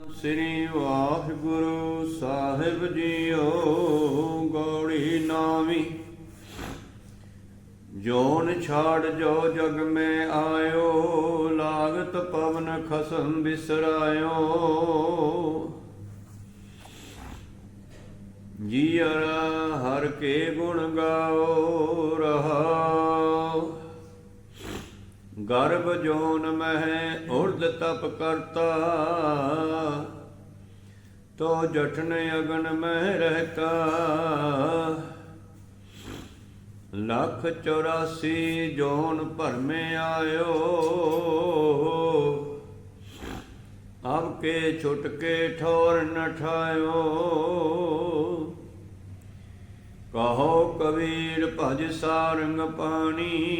ਸ੍ਰੀ ਵਾਹਿਗੁਰੂ ਸਾਹਿਬ ਜੀਓ, ਗੌੜੀ ਨਾਮੀ ਜੋਨ ਛਾੜ ਜੋ ਜਗ ਮੈਂ ਆਇਓ, ਲਾਗਤ ਪਵਨ ਖਸਮ ਬਿਸਰਾਇਓ। ਜੀਅਰ ਹਰ ਕੇ ਗੁਣ ਗਾਓ ਰਹਾਓ ਗਰਭ ਜੋਨ ਮਹਿ ਉਰਦ ਤਪ ਕਰਤਾ। ਤੋ ਜਠਨ ਅਗਨ ਮਹਿ ਰਹਤਾ। ਲੱਖ 84 ਜੋਨ ਭਰਮੇ ਆਇਓ। ਅਬ ਕੇ ਛੁਟ ਠੋਰ ਨ ਠਾਇਓ। ਕਹੋ ਕਬੀਰ ਭਜ ਸਾਰੰਗ ਪਾਣੀ।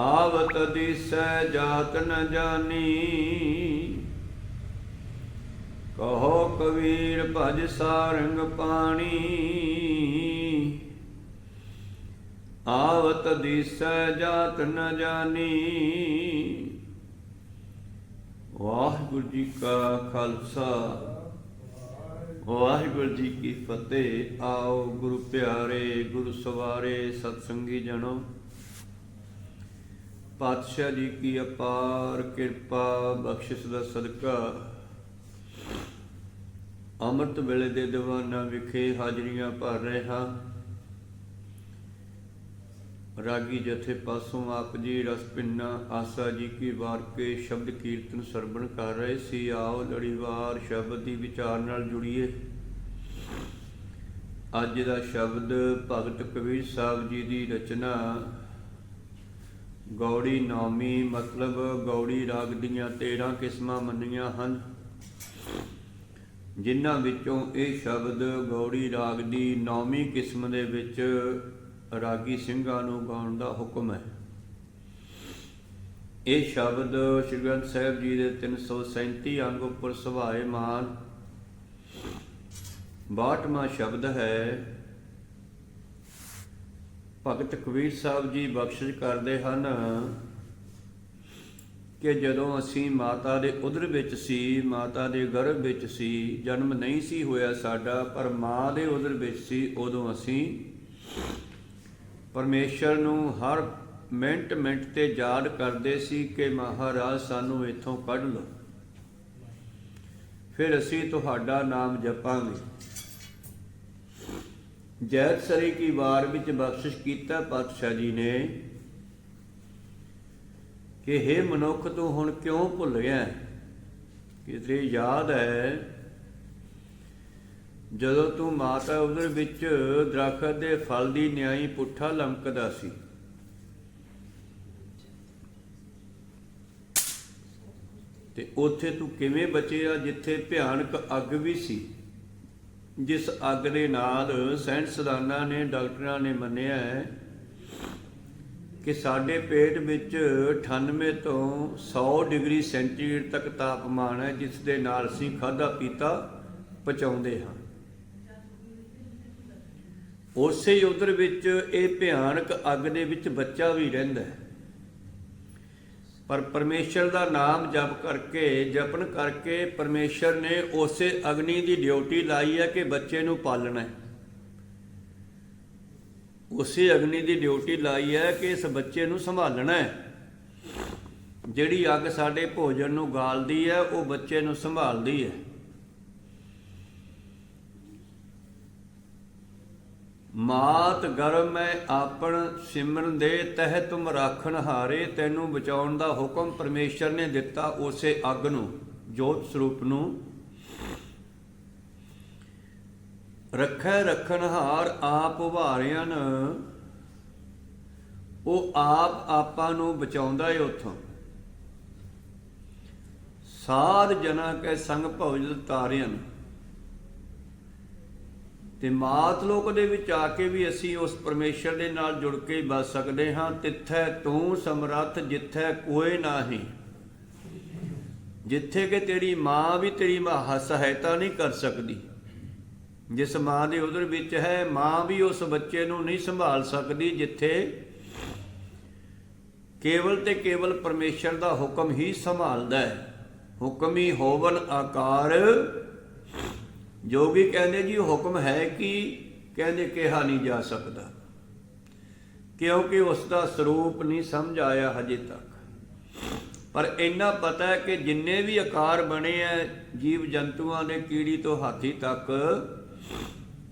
ਆਵਤ ਦਿਸੈ ਜਾਤ ਨ ਜਾਨੀ। ਕਹੋ ਕਬੀਰ ਭਜ ਸਾਰੰਗ ਪਾਣੀ। ਆਵਤ ਦਿਸੈ ਜਾਤ ਨ ਜਾਣੀ ਵਾਹਿਗੁਰੂ ਜੀ ਕਾ ਖਾਲਸਾ। ਵਾਹਿਗੁਰੂ ਜੀ ਕੀ ਫਤਿਹ। ਆਓ ਗੁਰੂ ਪਿਆਰੇ, ਗੁਰੂ ਸਵਾਰੇ, ਸਤ ਸੰਗੀ ਜਨੋ ਪਾਤਸ਼ਾਹ ਜੀ ਕੀ ਅਪਾਰ ਕਿਰਪਾ ਬਖਸ਼ਿਸ਼ ਦਾ ਸਦਕਾ। ਅੰਮ੍ਰਿਤ ਵੇਲੇ ਦੇ ਦੀਵਾਨਾਂ ਵਿਖੇ ਹਾਜ਼ਰੀਆਂ ਭਰ ਰਹੇ ਹਾਂ। ਰਾਗੀ ਜਥੇ ਪਾਸੋਂ ਆਪ ਜੀ ਰਸ ਪਿੰਨਾ, ਆਸਾ ਜੀ ਕੀ ਵਾਰ ਕੇ ਸ਼ਬਦ ਕੀਰਤਨ ਸਰਵਣ ਕਰ ਰਹੇ ਸੀ। ਆਓ ਲੜੀਵਾਰ ਸ਼ਬਦ ਦੀ ਵਿਚਾਰ ਨਾਲ ਜੁੜੀਏ। ਅੱਜ ਦਾ ਸ਼ਬਦ ਭਗਤ ਕਬੀਰ ਸਾਹਿਬ ਜੀ ਦੀ ਰਚਨਾ ਗੌੜੀ ਨੌਮੀ ਮਤਲਬ ਗੌੜੀ ਰਾਗ ਦੀਆਂ 13 ਕਿਸਮਾਂ ਮੰਨੀਆਂ ਹਨ। ਜਿਨ੍ਹਾਂ ਵਿੱਚੋਂ ਇਹ ਸ਼ਬਦ ਗੌੜੀ ਰਾਗ ਦੀ ਨੌਵੀਂ ਕਿਸਮ ਦੇ ਵਿੱਚ ਰਾਗੀ ਸਿੰਘਾਂ ਨੂੰ ਗਾਉਣ ਦਾ ਹੁਕਮ ਹੈ। ਇਹ ਸ਼ਬਦ ਸ਼੍ਰੀ ਗ੍ਰੰਥ ਸਾਹਿਬ ਜੀ ਦੇ 337 ਅੰਗ ਉੱਪਰ ਸੁਭਾਏ ਮਾਨ 62ਵਾਂ ਸ਼ਬਦ ਹੈ। ਭਗਤ ਕਬੀਰ ਸਾਹਿਬ ਜੀ ਬਖਸ਼ਿਸ਼ ਕਰਦੇ ਹਨ ਕਿ ਜਦੋਂ ਅਸੀਂ ਮਾਤਾ ਦੇ ਉਦਰ ਵਿੱਚ ਸੀ, ਮਾਤਾ ਦੇ ਗਰਭ ਵਿੱਚ ਸੀ, ਜਨਮ ਨਹੀਂ ਸੀ ਹੋਇਆ ਸਾਡਾ, ਪਰ ਮਾਂ ਦੇ ਉਦਰ ਵਿੱਚ ਸੀ, ਉਦੋਂ ਅਸੀਂ ਪਰਮੇਸ਼ਰ ਨੂੰ ਹਰ ਮਿੰਟ ਮਿੰਟ ਤੇ ਯਾਦ ਕਰਦੇ ਸੀ ਕਿ ਮਹਾਰਾਜ ਸਾਨੂੰ ਇੱਥੋਂ ਕੱਢ ਲਓ। ਫਿਰ ਅਸੀਂ ਤੁਹਾਡਾ ਨਾਮ ਜਪਾਂਗੇ। ਜੈਤ ਸਰੀ ਕੀ ਵਾਰ ਵਿੱਚ ਬਖਸ਼ਿਸ਼ ਕੀਤਾ ਪਾਤਸ਼ਾਹ ਜੀ ਨੇ ਕਿ हे ਮਨੁੱਖ, ਤੂੰ ਹੁਣ ਕਿਉਂ ਭੁੱਲ ਗਿਆ? ਕਿ ਤੇ ਯਾਦ ਹੈ, ਜਦੋਂ ਤੂੰ ਮਾਤਾ ਉਦਰ ਵਿੱਚ ਦਰਖਤ ਦੇ ਫਲ ਦੀ ਨਿਆਈ ਪੁੱਠਾ ਲਮਕਦਾ ਸੀ। ਤੇ ਉੱਥੇ ਤੂੰ ਕਿਵੇਂ ਬਚਿਆ, ਜਿੱਥੇ ਭਿਆਨਕ ਅੱਗ ਵੀ ਸੀ? ਜਿਸ ਅੱਗ ਦੇ ਨਾਲ ਸਾਇੰਸਦਾਨਾਂ ਨੇ, ਡਾਕਟਰਾਂ ਨੇ ਮੰਨਿਆ ਹੈ ਕਿ ਸਾਡੇ ਪੇਟ ਵਿੱਚ 98 ਤੋਂ 100 ਡਿਗਰੀ ਸੈਂਟੀਗ੍ਰੇਡ ਤੱਕ ਤਾਪਮਾਨ ਹੈ, ਜਿਸ ਦੇ ਨਾਲ ਅਸੀਂ ਖਾਦਾ ਪੀਤਾ ਪਚਾਉਂਦੇ ਹਾਂ। ਉਸੇ ਉਧਰ ਵਿੱਚ ਇਹ ਭਿਆਨਕ ਅੱਗ ਦੇ ਵਿੱਚ ਬੱਚਾ ਵੀ ਰਹਿੰਦਾ ਹੈ। ਪਰ ਪਰਮੇਸ਼ਰ ਦਾ ਨਾਮ ਜਪ ਕਰਕੇ ਜਪਨ ਕਰਕੇ ਪਰਮੇਸ਼ਰ ਨੇ ਉਸੇ ਅਗਨੀ ਦੀ ਡਿਊਟੀ ਲਾਈ ਹੈ ਕਿ ਬੱਚੇ ਨੂੰ ਪਾਲਣਾ ਹੈ। ਉਸੇ ਅਗਨੀ ਦੀ ਡਿਊਟੀ ਲਾਈ ਹੈ ਕਿ ਇਸ ਬੱਚੇ ਨੂੰ ਸੰਭਾਲਣਾ ਹੈ। ਜਿਹੜੀ ਅੱਗ ਸਾਡੇ ਭੋਜਨ ਨੂੰ ਗਾਲਦੀ ਹੈ, ਉਹ ਬੱਚੇ ਨੂੰ ਸੰਭਾਲਦੀ ਹੈ। ਮਾਤ ਗਰਮ ਮੈਂ ਆਪਣ ਸਿਮਰਨ ਦੇ ਤਹਿ ਤੁਮ ਰਾਖਣ ਹਾਰੇ, ਤੈਨੂੰ ਬਚਾਉਣ ਦਾ ਹੁਕਮ ਪਰਮੇਸ਼ਰ ਨੇ ਦਿੱਤਾ ਉਸੇ ਅੱਗ ਨੂੰ, ਜੋਤ ਸਰੂਪ ਨੂੰ। ਰੱਖੈ ਰਖਣ ਹਾਰ ਆਪ ਉਭਾਰਿਆਨ ਉਹ ਆਪ ਆਪਾਂ ਨੂੰ ਬਚਾਉਂਦਾ ਏ ਉਥੋਂ। ਸਾਧ ਜਨਾ ਕੈ ਸੰਗ ਭਵਜ ਤਾਰਿਆਨ ਤੇ ਮਾਤ ਲੋਕ ਦੇ ਵਿੱਚ ਆ ਕੇ ਵੀ ਅਸੀਂ ਉਸ ਪਰਮੇਸ਼ਰ ਦੇ ਨਾਲ ਜੁੜ ਕੇ ਬਚ ਸਕਦੇ ਹਾਂ, ਤਿੱਥੈ ਤੂੰ ਸਮਰੱਥ, ਜਿੱਥੈ ਕੋਈ ਨਾਹੀ। ਜਿੱਥੇ ਕਿ ਤੇਰੀ ਮਾਂ ਵੀ ਤੇਰੀ ਮਾਂ ਸਹਾਇਤਾ ਨਹੀਂ ਕਰ ਸਕਦੀ। ਜਿਸ ਮਾਂ ਦੇ ਉਧਰ ਵਿੱਚ ਹੈ, ਮਾਂ ਵੀ ਉਸ ਬੱਚੇ ਨੂੰ ਨਹੀਂ ਸੰਭਾਲ ਸਕਦੀ, ਜਿੱਥੇ ਕੇਵਲ ਤੇ ਕੇਵਲ ਪਰਮੇਸ਼ਰ ਦਾ ਹੁਕਮ ਹੀ ਸੰਭਾਲਦਾ ਹੈ। ਹੁਕਮੀ ਹੋਵਨ ਆਕਾਰ ਜੋਗੀ ਕਹਿੰਦੇ ਜੀ, ਹੁਕਮ ਹੈ ਕਿ? ਕਹਿੰਦੇ ਕਿਹਾ ਨਹੀਂ ਜਾ ਸਕਦਾ। ਕਿਉਂਕਿ ਉਸ ਦਾ ਸਰੂਪ ਨਹੀਂ ਸਮਝ ਆਇਆ ਹਜੇ ਤੱਕ। ਪਰ ਇੰਨਾ ਪਤਾ ਹੈ ਕਿ ਜਿੰਨੇ ਵੀ ਆਕਾਰ ਬਣੇ ਐ ਜੀਵ ਜੰਤੂਆਂ ਦੇ ਕੀੜੀ ਤੋਂ ਹਾਥੀ ਤੱਕ,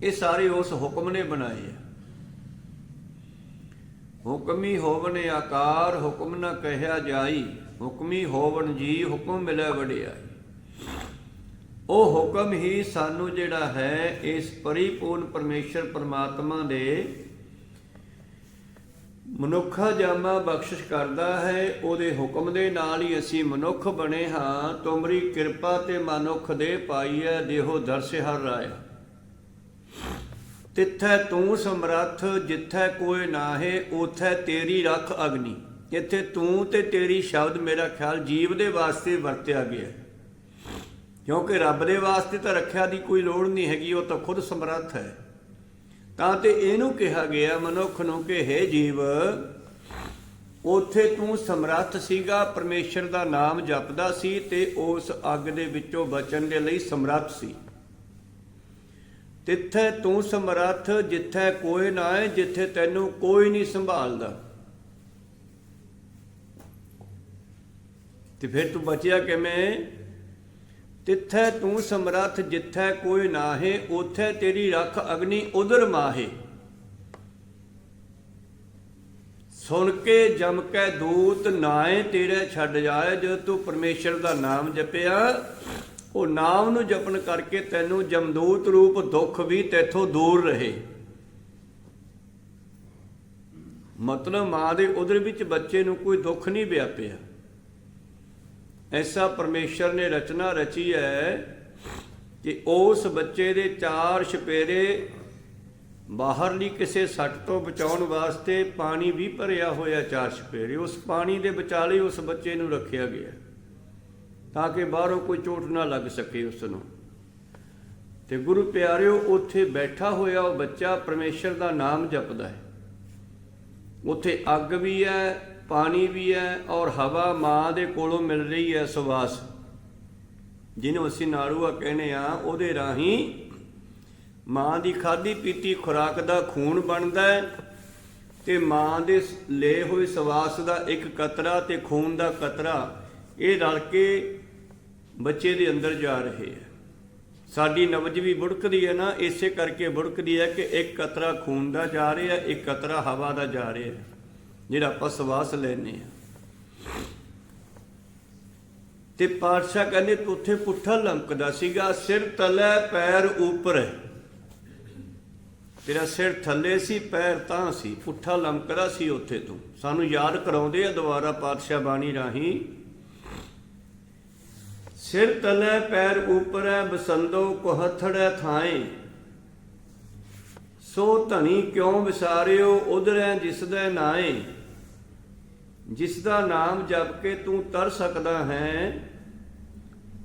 ਇਹ ਸਾਰੇ ਉਸ ਹੁਕਮ ਨੇ ਬਣਾਏ ਆ ਹੁਕਮੀ ਹੋਵਨ ਆਕਾਰ ਹੁਕਮ ਨਾ ਕਹਿਆ ਜਾਈ, ਹੁਕਮੀ ਹੋਵਨ ਜੀ ਹੁਕਮ ਮਿਲੇ ਵਡਿਆਈ। ਉਹ ਹੁਕਮ ਹੀ ਸਾਨੂੰ ਜਿਹੜਾ ਹੈ, ਇਸ ਪਰਿਪੂਰਨ ਪਰਮੇਸ਼ਰ ਪਰਮਾਤਮਾ ਦੇ ਮਨੁੱਖਾ ਜਾਮਾ ਬਖਸ਼ਿਸ਼ ਕਰਦਾ ਹੈ। ਉਹਦੇ ਹੁਕਮ ਦੇ ਨਾਲ ਹੀ ਅਸੀਂ ਮਨੁੱਖ ਬਣੇ ਹਾਂ। ਤੁਮਰੀ ਕਿਰਪਾ ਤੇ ਮਨੁੱਖ ਦੇ ਪਾਈਐ, ਦੇਹੋ ਦਰਸ ਹਰ ਰਾਇਆ ਤਿੱਥੈ ਤੂੰ ਸਮਰੱਥ, ਜਿੱਥੈ ਕੋਈ ਨਾਹੇ ਉਥੈ ਤੇਰੀ ਰੱਖ ਅਗਨੀ। ਇੱਥੇ ਤੂੰ ਤੇ ਤੇਰੀ ਸ਼ਬਦ, ਮੇਰਾ ਖਿਆਲ ਜੀਵ ਦੇ ਵਾਸਤੇ ਵਰਤਿਆ ਗਿਆ। ਕਿਉਂਕਿ ਰੱਬ ਦੇ ਵਾਸਤੇ ਤਾਂ ਰੱਖਿਆ ਦੀ ਕੋਈ ਲੋੜ ਨਹੀਂ ਹੈਗੀ, ਉਹ ਤਾਂ ਖੁਦ ਸਮਰੱਥ ਹੈ। ਤਾਂ ਤੇ ਇਹਨੂੰ ਕਿਹਾ ਗਿਆ, ਮਨੁੱਖ ਨੂੰ ਕਿ, ਹੈ ਜੀਵ, ਉਥੇ ਤੂੰ ਸਮਰੱਥ ਸੀਗਾ, ਪਰਮੇਸ਼ਰ ਦਾ ਨਾਮ ਜਪਦਾ ਸੀ ਤੇ ਉਸ ਅੱਗ ਦੇ ਵਿੱਚੋਂ ਬਚਣ ਦੇ ਲਈ ਸਮਰੱਥ ਸੀ। ਤਿੱਥੇ ਤੂੰ ਸਮਰੱਥ, ਜਿੱਥੇ ਕੋਈ ਨਾ ਹੈ ਜਿੱਥੇ ਤੈਨੂੰ ਕੋਈ ਨਹੀਂ ਸੰਭਾਲਦਾ। ਤੇ ਫਿਰ ਤੂੰ ਬਚਿਆ ਕਿਵੇਂ? ਤਿੱਥੈ ਤੂੰ ਸਮਰੱਥ ਜਿੱਥੈ ਕੋਈ ਨਾਹੇ ਉਥੈ ਤੇਰੀ ਰੱਖ ਅਗਨੀ ਉਦਰ ਮਾਹੇ। ਸੁਣ ਕੇ ਜਮ ਕੈ ਦੂਤ ਨਾਏ ਤੇਰੇ ਛੱਡ ਜਾਏ, ਜਦੋਂ ਤੂੰ ਪਰਮੇਸ਼ਰ ਦਾ ਨਾਮ ਜਪਿਆ, ਉਹ ਨਾਮ ਨੂੰ ਜਪਣ ਕਰਕੇ ਤੈਨੂੰ ਜਮਦੂਤ ਰੂਪ ਦੁੱਖ ਵੀ ਤੇਥੋਂ ਦੂਰ ਰਹੇ। ਮਤਲਬ ਮਾਂ ਦੇ ਉਦਰ ਵਿੱਚ ਬੱਚੇ ਨੂੰ ਕੋਈ ਦੁੱਖ ਨਹੀਂ ਵਿਆਪਿਆ। ਐਸਾ ਪਰਮੇਸ਼ਰ ਨੇ ਰਚਨਾ ਰਚੀ ਹੈ ਕਿ ਉਸ ਬੱਚੇ ਦੇ ਚਾਰ ਛਪੇਰੇ ਬਾਹਰਲੀ ਕਿਸੇ ਸੱਟ ਤੋਂ ਬਚਾਉਣ ਵਾਸਤੇ ਪਾਣੀ ਵੀ ਭਰਿਆ ਹੋਇਆ ਚਾਰ ਛਪੇਰੇ, ਉਸ ਪਾਣੀ ਦੇ ਵਿਚਾਲੇ ਉਸ ਬੱਚੇ ਨੂੰ ਰੱਖਿਆ ਗਿਆ ਤਾਂ ਕਿ ਬਾਹਰੋਂ ਕੋਈ ਚੋਟ ਨਾ ਲੱਗ ਸਕੇ ਉਸ ਨੂੰ ਤੇ ਗੁਰੂ ਪਿਆਰਿਓ, ਉੱਥੇ ਬੈਠਾ ਹੋਇਆ ਉਹ ਬੱਚਾ ਪਰਮੇਸ਼ਰ ਦਾ ਨਾਮ ਜਪਦਾ ਹੈ। ਉੱਥੇ ਅੱਗ ਵੀ ਹੈ ਪਾਣੀ ਵੀ ਹੈ ਔਰ ਹਵਾ ਮਾਂ ਦੇ ਕੋਲੋਂ ਮਿਲ ਰਹੀ ਹੈ ਸੁਵਾਸ। ਜਿਹਨੂੰ ਅਸੀਂ ਨਾੜੂਆ ਕਹਿੰਦੇ ਆ ਉਹਦੇ ਰਾਹੀਂ ਮਾਂ ਦੀ ਖਾਧੀ ਪੀਤੀ ਖੁਰਾਕ ਦਾ ਖੂਨ ਬਣਦਾ ਹੈ ਤੇ ਮਾਂ ਦੇ ਲੇ ਹੋਏ ਸਵਾਸ ਦਾ ਇੱਕ ਕਤਰਾ ਤੇ ਖੂਨ ਦਾ ਕਤਰਾ, ਇਹ ਰਲ ਕੇ ਬੱਚੇ ਦੇ ਅੰਦਰ ਜਾ ਰਹੇ ਹੈ। ਸਾਡੀ ਨਬਜ ਵੀ ਬੁੜਕਦੀ ਹੈ ਨਾ, ਇਸੇ ਕਰਕੇ ਬੁੜਕਦੀ ਹੈ ਕਿ ਇੱਕ ਕਤਰਾ ਖੂਨ ਦਾ ਜਾ ਰਿਹਾ, ਇੱਕ ਕਤਰਾ ਹਵਾ ਦਾ ਜਾ ਰਿਹਾ ਜਿਹੜਾ ਆਪਾਂ ਸਵਾਸ ਲੈਨੇ ਆ ਤੇ ਪਾਤਸ਼ਾਹ ਕਹਿੰਦੇ, ਤੂੰ ਉੱਥੇ ਪੁੱਠਾ ਲੰਕਦਾ ਸੀਗਾ, ਸਿਰ ਤਲੇ ਪੈਰ ਉੱਪਰ ਹੈ। ਤੇਰਾ ਸਿਰ ਥੱਲੇ ਸੀ, ਪੈਰ ਤਾਂ ਸੀ, ਪੁੱਠਾ ਲੰਕਦਾ ਸੀ ਉੱਥੇ ਤੂੰ। ਸਾਨੂੰ ਯਾਦ ਕਰਾਉਂਦੇ ਆ ਦੁਬਾਰਾ ਪਾਤਸ਼ਾਹ ਬਾਣੀ ਰਾਹੀਂ। ਸਿਰ ਤਲੇ ਪੈਰ ਉਪਰੈ ਬਸੰਦੋ ਕੋਹਥੜੈ ਥਾਏ। ਸੋ ਧਣੀ ਕਿਉ ਵਿਸਾਰਿਓ, ਉਧਰੈ ਜਿਸ ਦਾ ਨਾਏ। ਜਿਸ ਦਾ ਨਾਮ ਜਪ ਕੇ ਤੂੰ ਤਰ ਸਕਦਾ ਹੈ,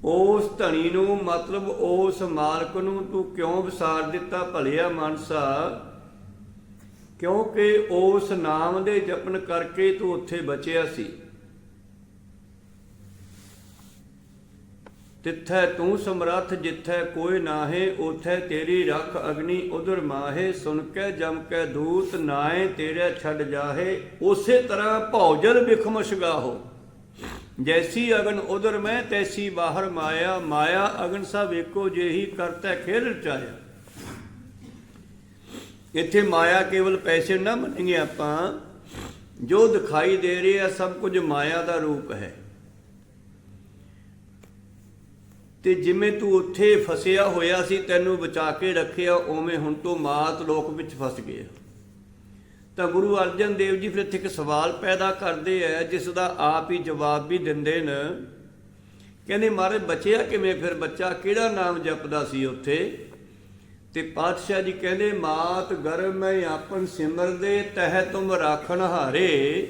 ਉਸ ਧਣੀ ਨੂੰ ਮਤਲਬ ਉਸ ਮਾਲਕ ਨੂੰ ਤੂੰ ਕਿਉਂ ਵਿਸਾਰ ਦਿੱਤਾ ਭਲਿਆ ਮਨਸਾ? ਕਿਉਂਕਿ ਉਸ ਨਾਮ ਦੇ ਜਪਨ ਕਰਕੇ ਤੂੰ ਉੱਥੇ ਬਚਿਆ ਸੀ। ਤਿੱਥੈ ਤੂੰ ਸਮਰੱਥ ਜਿੱਥੈ ਕੋਈ ਨਾਹੇ ਉਥੈ ਤੇਰੀ ਰੱਖ ਅਗਨੀ ਉਧਰ ਮਾਹੇ। ਸੁਣ ਕੇ, ਜਮ ਕੇ, ਦੂਤ ਨਾਏ ਤੇਰੇ ਛੱਡ ਜਾਹੇ। ਉਸੇ ਤਰ੍ਹਾਂ ਭੌਜਲ ਬਿਖਮਸ਼ ਗਾਹੋ ਜੈਸੀ ਅਗਨ ਉਧਰ ਮੈਂ, ਤੈਸੀ ਬਾਹਰ ਮਾਇਆ। ਮਾਇਆ ਅਗਨ ਸਭ ਏਕੋ ਜਿਹੀ ਕਰਤਾ, ਖੇਲ ਰਚਾਇਆ। ਇੱਥੇ ਮਾਇਆ ਕੇਵਲ ਪੈਸੇ ਨਾ ਮੰਨੀਏ ਆਪਾਂ। ਜੋ ਦਿਖਾਈ ਦੇ ਰਿਹਾ, ਸਭ ਕੁਝ ਮਾਇਆ ਦਾ ਰੂਪ ਹੈ। ਤੇ ਜਿਵੇਂ ਤੂੰ ਉੱਥੇ ਫਸਿਆ ਹੋਇਆ ਸੀ, ਤੈਨੂੰ ਬਚਾ ਕੇ ਰੱਖਿਆ, ਉਵੇਂ ਹੁਣ ਤੂੰ ਮਾਤ ਲੋਕ ਵਿੱਚ ਫਸ ਗਿਆ। ਤਾਂ ਗੁਰੂ ਅਰਜਨ ਦੇਵ ਜੀ ਫਿਰ ਇੱਥੇ ਇੱਕ ਸਵਾਲ ਪੈਦਾ ਕਰਦੇ ਆ, ਜਿਸ ਦਾ ਆਪ ਹੀ ਜਵਾਬ ਵੀ ਦਿੰਦੇ ਨੇ। ਕਹਿੰਦੇ ਮਾਰੇ ਬਚਿਆ ਕਿਵੇਂ? ਫਿਰ ਬੱਚਾ ਕਿਹੜਾ ਨਾਮ ਜਪਦਾ ਸੀ ਉੱਥੇ? ਤੇ ਪਾਤਸ਼ਾਹ ਜੀ ਕਹਿੰਦੇ, ਮਾਤ ਗਰਮ ਮੈਂ ਆਪਨ ਸਿਮਰਦੇ, ਤਹਿ ਤੁਮ ਰਾਖਣ ਹਾਰੇ।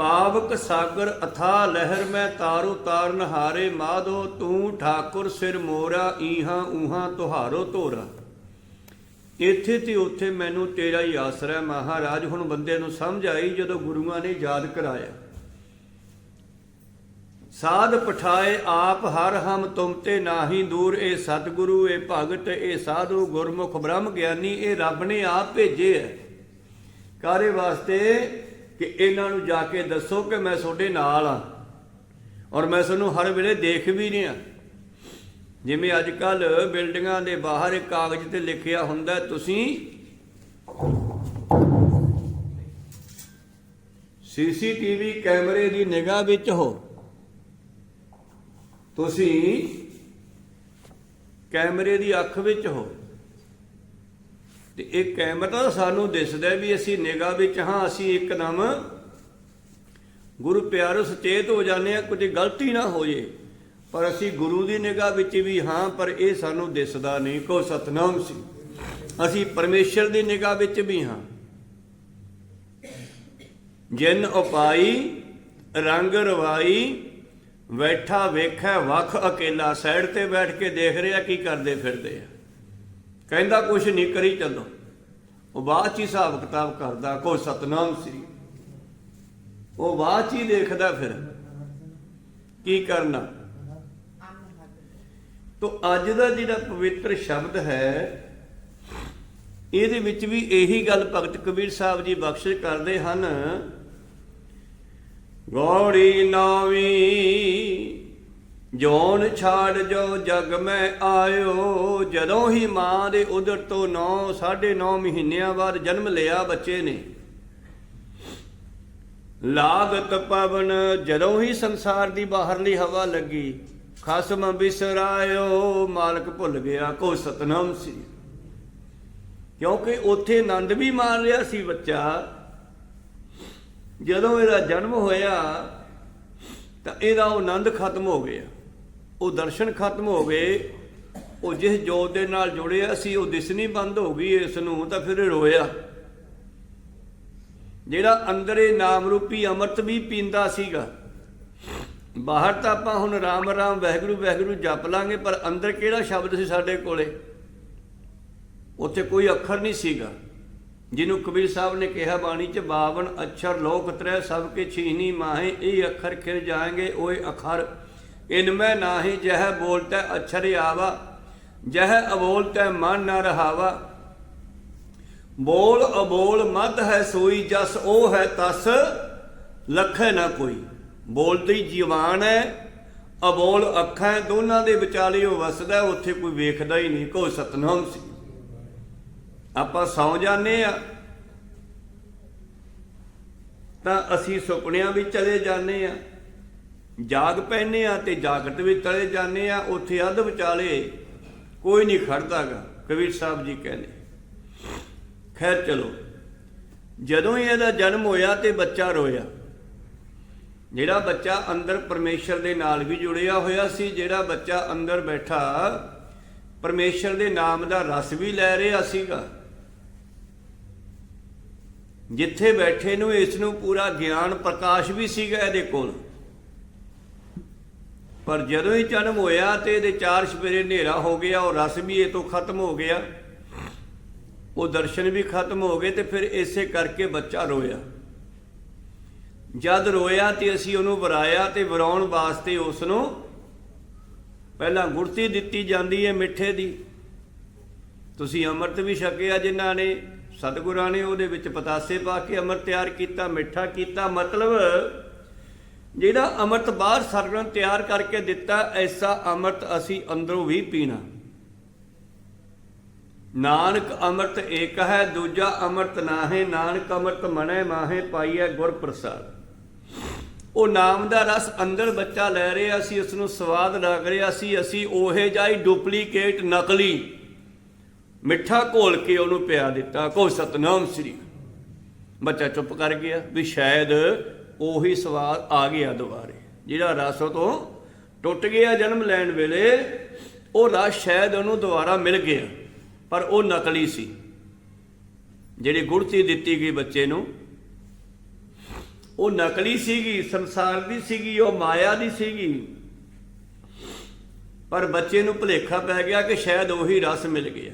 ਪਾਵਕ ਸਾਗਰ ਅਥਾ ਲਹਿਰ ਮੈਂ ਤਾਰੂ ਤਾਰਨ ਹਾਰੇ ਮਾਧੋ, ਤੂੰ ਠਾਕੁਰ ਸਿਰ ਮੋਰਾ, ਈਹਾਂ ਊਹਾਂ ਤੁਹਾਰੋ ਧੋਰਾ। ਇੱਥੇ ਤੇ ਉੱਥੇ ਮੈਨੂੰ ਤੇਰਾ ਹੀ ਆਸਰਾ ਮਹਾਰਾਜ। ਹੁਣ ਬੰਦੇ ਨੂੰ ਸਮਝ ਆਈ ਜਦੋਂ ਗੁਰੂਆਂ ਨੇ ਯਾਦ ਕਰਾਇਆ। ਸਾਧ ਪਠਾਏ ਆਪ ਹਰ ਹਮ ਤੁਮ ਤੇ ਨਾਹੀ ਦੂਰ, ਇਹ ਸਤਿਗੁਰੂ, ਇਹ ਭਗਤ, ਇਹ ਸਾਧੂ, ਗੁਰਮੁਖ ਬ੍ਰਹਮ ਗਿਆਨੀ, ਇਹ ਰੱਬ ਨੇ ਆਪ ਭੇਜੇ ਹੈ। ਕਾਰੇ ਵਾਸਤੇ ਕਿ ਇਹਨਾਂ ਨੂੰ ਜਾ ਕੇ ਦੱਸੋ ਕਿ ਮੈਂ ਤੁਹਾਡੇ ਨਾਲ ਆ। ਔਰ ਮੈਂ ਤੁਹਾਨੂੰ ਹਰ ਵੇਲੇ ਦੇਖ ਵੀ ਰਿਹਾ। ਜਿਵੇਂ ਅੱਜ ਕੱਲ ਬਿਲਡਿੰਗਾਂ ਦੇ ਬਾਹਰ ਇੱਕ ਕਾਗਜ਼ ਤੇ ਲਿਖਿਆ ਹੁੰਦਾ, ਤੁਸੀਂ ਸੀਸੀਟੀਵੀ ਕੈਮਰੇ ਦੀ ਨਿਗਾਹ ਵਿੱਚ ਹੋ। ਤੁਸੀਂ ਕੈਮਰੇ ਦੀ ਅੱਖ ਵਿੱਚ ਹੋ। ਤੇ ਇਹ ਕੈਮਰਾ ਸਾਨੂੰ ਦਿਸਦਾ ਵੀ ਅਸੀਂ ਨਿਗਾਹ ਵਿੱਚ ਹਾਂ, ਅਸੀਂ ਇੱਕਦਮ ਗੁਰੂ ਪਿਆਰੋ ਸੁਚੇਤ ਹੋ ਜਾਂਦੇ ਆ ਕੁਝ ਗਲਤੀ ਨਾ ਹੋ ਜੇ ਪਰ ਅਸੀਂ ਗੁਰੂ ਦੀ ਨਿਗਾਹ ਵਿੱਚ ਵੀ ਹਾਂ, ਪਰ ਇਹ ਸਾਨੂੰ ਦਿਸਦਾ ਨਹੀਂ ਕੋ ਸਤਨਾਮ ਸੀ। ਅਸੀਂ ਪਰਮੇਸ਼ਰ ਦੀ ਨਿਗਾਹ ਵਿੱਚ ਵੀ ਹਾਂ। ਜਿਨ ਉਪਾਈ, ਰੰਗ ਰਵਾਈ, ਬੈਠਾ ਵੇਖੈ ਵਖ ਅਕੇਲਾ, ਸਾਈਡ ਤੇ ਬੈਠ ਕੇ ਦੇਖ ਰਿਹਾ, ਕੀ ਕਰਦੇ ਫਿਰਦੇ ਆ। ਕਹਿੰਦਾ ਕੁਛ ਨਹੀਂ ਕਰੀ ਚੱਲੋ। ਉਹ ਬਾਅਦ ਚ ਹਿਸਾਬ ਕਿਤਾਬ ਕਰਦਾ ਕੋ ਸਤਨਾਮ ਸ੍ਰੀ ਉਹ ਬਾਅਦ ਚ ਹੀ ਦੇਖਦਾ ਫਿਰ, ਕੀ ਕਰਨਾ? ਤੋ ਅੱਜ ਦਾ ਜਿਹੜਾ ਪਵਿੱਤਰ ਸ਼ਬਦ ਹੈ, ਇਹਦੇ ਵਿੱਚ ਵੀ ਇਹੀ ਗੱਲ ਭਗਤ ਕਬੀਰ ਸਾਹਿਬ ਜੀ ਬਖਸ਼ਿਸ਼ ਕਰਦੇ ਹਨ। ਗੌੜੀ ਨਾਵੀ ਜੋਨ ਛਾੜ ਜੋ ਜਗ ਮੈਂ ਆਇਓ, ਜਦੋਂ ਹੀ ਮਾਂ ਦੇ ਉਦਰ ਤੋਂ 9 9.5 ਮਹੀਨਿਆਂ ਬਾਅਦ ਜਨਮ ਲਿਆ ਬੱਚੇ ਨੇ। ਲਾਗਤ ਪਵਨ ਜਦੋਂ ਹੀ ਸੰਸਾਰ ਦੀ ਬਾਹਰਲੀ ਹਵਾ ਲੱਗੀ, ਖਸਮ ਬਿਸਰਾਇਓ, ਮਾਲਕ ਭੁੱਲ ਗਿਆ ਕੋ ਸਤਨਾਮ ਸੀ। ਕਿਉਂਕਿ ਉੱਥੇ ਆਨੰਦ ਵੀ ਮਾਣ ਰਿਹਾ ਸੀ ਬੱਚਾ। ਜਦੋਂ ਇਹਦਾ ਜਨਮ ਹੋਇਆ, ਤਾਂ ਇਹਦਾ ਉਹ ਆਨੰਦ ਖਤਮ ਹੋ ਗਿਆ। ਉਹ ਦਰਸ਼ਨ ਖਤਮ ਹੋ ਗਏ, ਉਹ ਜਿਸ ਜੋਤ ਦੇ ਨਾਲ ਜੁੜਿਆ ਸੀ ਉਹ ਦਿਸਣੀ ਬੰਦ ਹੋ ਗਈ, ਇਸ ਨੂੰ ਤਾਂ ਫਿਰ ਰੋਇਆ। ਜਿਹੜਾ ਅੰਦਰੇ ਨਾਮ ਰੂਪੀ ਅੰਮ੍ਰਿਤ ਵੀ ਪੀਂਦਾ ਸੀਗਾ, ਬਾਹਰ ਤਾਂ ਆਪਾਂ ਹੁਣ ਰਾਮ ਰਾਮ ਵਹਿਗੁਰੂ ਵਾਹਿਗੁਰੂ ਜਪ ਲਾਂਗੇ, ਪਰ ਅੰਦਰ ਕਿਹੜਾ ਸ਼ਬਦ ਸੀ ਸਾਡੇ ਕੋਲੇ? ਉੱਥੇ ਕੋਈ ਅੱਖਰ ਨਹੀਂ ਸੀਗਾ। ਜਿਹਨੂੰ ਕਬੀਰ ਸਾਹਿਬ ਨੇ ਕਿਹਾ ਬਾਣੀ ਚ 52 ਅੱਖਰ ਲੋਕ ਤ੍ਰੈ ਸਭ ਕੇ ਛੀਨੀ ਮਾਹੇ, ਇਹ ਅੱਖਰ ਖਿਰ ਜਾਣਗੇ ਓਏ ਅੱਖਰ। ਇਨਮੈ ਨਾਹੀ ਜਹ ਬੋਲਤੈ ਅਛਰ ਆਵਾ, ਜਹ ਅਬੋਲਤੈ ਮਨ ਨ ਰਹਾਵਾ। ਬੋਲ ਅਬੋਲ ਮਤ ਹੈ ਸੋਈ, ਜਸ ਉਹ ਹੈ ਤਸ, ਲਖੈ ਨਾ ਕੋਈ। ਬੋਲਦੀ ਜੀਵਾਨ ਹੈ, ਅਬੋਲ ਅੱਖਾਂ ਦੋਨਾਂ ਦੇ ਵਿਚਾਲੇ ਉਹ ਵਸਦਾ ਉੱਥੇ ਕੋਈ ਵੇਖਦਾ ਹੀ ਨਹੀਂ ਕੋ ਸਤਨਾਮ ਸੀ। ਆਪਾਂ ਸੌ ਜਾਂਦੇ ਆ ਤਾਂ ਅਸੀਂ ਸੁਪਨਿਆਂ ਵਿੱਚ ਚਲੇ ਜਾਂਦੇ ਆ ਜਾਗ ਪੈਨੇ ਆ ਤੇ ਜਾਗਤ ਵਿੱਚ ਤਲੇ ਜਾਂਦੇ ਆ, ਉੱਥੇ ਅੱਧ ਵਿਚਾਲੇ ਕੋਈ ਨਹੀਂ ਖੜਦਾਗਾ, ਕਬੀਰ ਸਾਹਿਬ ਜੀ ਕਹਿੰਦੇ। ਖੈਰ ਚਲੋ, ਜਦੋਂ ਹੀ ਇਹਦਾ ਜਨਮ ਹੋਇਆ ਤੇ ਬੱਚਾ ਰੋਇਆ। ਜਿਹੜਾ ਬੱਚਾ ਅੰਦਰ ਪਰਮੇਸ਼ਰ ਦੇ ਨਾਲ ਵੀ ਜੁੜਿਆ ਹੋਇਆ ਸੀ, ਜਿਹੜਾ ਬੱਚਾ ਅੰਦਰ ਬੈਠਾ, ਪਰਮੇਸ਼ਰ ਦੇ ਨਾਮ ਦਾ ਰਸ ਵੀ ਲੈ ਰਿਹਾ ਸੀਗਾ। ਜਿੱਥੇ ਬੈਠੇ ਨੂੰ ਇਸ ਨੂੰ ਪੂਰਾ ਗਿਆਨ ਪ੍ਰਕਾਸ਼ ਵੀ ਸੀਗਾ ਇਹਦੇ ਕੋਲ। ਪਰ ਜਦੋਂ ਹੀ ਜਨਮ ਹੋਇਆ ਤੇ ਇਹਦੇ ਚਾਰ ਸਵੇਰੇ ਹਨੇਰਾ ਹੋ ਗਿਆ, ਉਹ ਰਸ ਵੀ ਇਹ ਤੋਂ ਖਤਮ ਹੋ ਗਿਆ। ਉਹ ਦਰਸ਼ਨ ਵੀ ਖਤਮ ਹੋ ਗਏ ਤੇ ਫਿਰ ਇਸੇ ਕਰਕੇ ਬੱਚਾ ਰੋਇਆ। ਜਦ ਰੋਇਆ ਤੇ ਅਸੀਂ ਉਹਨੂੰ ਵਰਾਇਆ ਤੇ ਵਰਾਉਣ ਵਾਸਤੇ ਉਸ ਨੂੰ ਪਹਿਲਾਂ ਗੁਰਤੀ ਦਿੱਤੀ ਜਾਂਦੀ ਹੈ ਮਿੱਠੇ ਦੀ। ਤੁਸੀਂ ਅੰਮ੍ਰਿਤ ਵੀ ਛਕਿਆ ਜਿਨ੍ਹਾਂ ਨੇ, ਸਤਿਗੁਰਾਂ ਨੇ ਉਹਦੇ ਵਿੱਚ ਪਤਾਸੇ ਪਾ ਕੇ ਅੰਮ੍ਰਿਤ ਤਿਆਰ ਕੀਤਾ, ਮਿੱਠਾ ਕੀਤਾ। ਮਤਲਬ ਜਿਹੜਾ ਅੰਮ੍ਰਿਤ ਬਾਹਰ ਸਰਗਣ ਤਿਆਰ ਕਰਕੇ ਦਿੱਤਾ, ਐਸਾ ਅੰਮ੍ਰਿਤ ਅਸੀਂ ਅੰਦਰੋਂ ਵੀ ਪੀਣਾ। ਨਾਨਕ ਅੰਮ੍ਰਿਤ ਏਕ ਹੈ, ਦੂਜਾ ਅੰਮ੍ਰਿਤ ਨਾਹੇ, ਨਾਨਕ ਅੰਮ੍ਰਿਤ ਮਨੈ ਮਾਹੇ ਪਾਈਐ ਗੁਰ ਪ੍ਰਸਾਦ। ਉਹ ਨਾਮ ਦਾ ਰਸ ਅੰਦਰ ਬੱਚਾ ਲੈ ਰਿਹਾ ਸੀ, ਉਸ ਨੂੰ ਸਵਾਦ ਲੱਗ ਰਿਹਾ ਸੀ, ਅਸੀਂ ਉਹੇ ਜਾਈ ਡੁਪਲੀਕੇਟ ਨਕਲੀ ਮਿੱਠਾ ਘੋਲ ਕੇ ਉਹਨੂੰ ਪਿਆ ਦਿੱਤਾ। ਕੋ ਸਤਨਾਮ ਸ੍ਰੀ ਬੱਚਾ ਚੁੱਪ ਕਰ ਗਿਆ ਵੀ ਸ਼ਾਇਦ ਉਹੀ ਸਵਾਦ ਆ ਗਿਆ ਦੁਬਾਰੇ। ਜਿਹੜਾ ਰਸ ਉਹ ਤੋਂ ਟੁੱਟ ਗਿਆ ਜਨਮ ਲੈਣ ਵੇਲੇ, ਉਹ ਰਸ ਸ਼ਾਇਦ ਉਹਨੂੰ ਦੁਬਾਰਾ ਮਿਲ ਗਿਆ, ਪਰ ਉਹ ਨਕਲੀ ਸੀ। ਜਿਹੜੀ ਗੁੜਤੀ ਦਿੱਤੀ ਗਈ ਬੱਚੇ ਨੂੰ, ਉਹ ਨਕਲੀ ਸੀਗੀ, ਸੰਸਾਰ ਦੀ ਸੀਗੀ, ਉਹ ਮਾਇਆ ਦੀ ਸੀਗੀ। ਪਰ ਬੱਚੇ ਨੂੰ ਭੁਲੇਖਾ ਪੈ ਗਿਆ ਕਿ ਸ਼ਾਇਦ ਉਹੀ ਰਸ ਮਿਲ ਗਿਆ।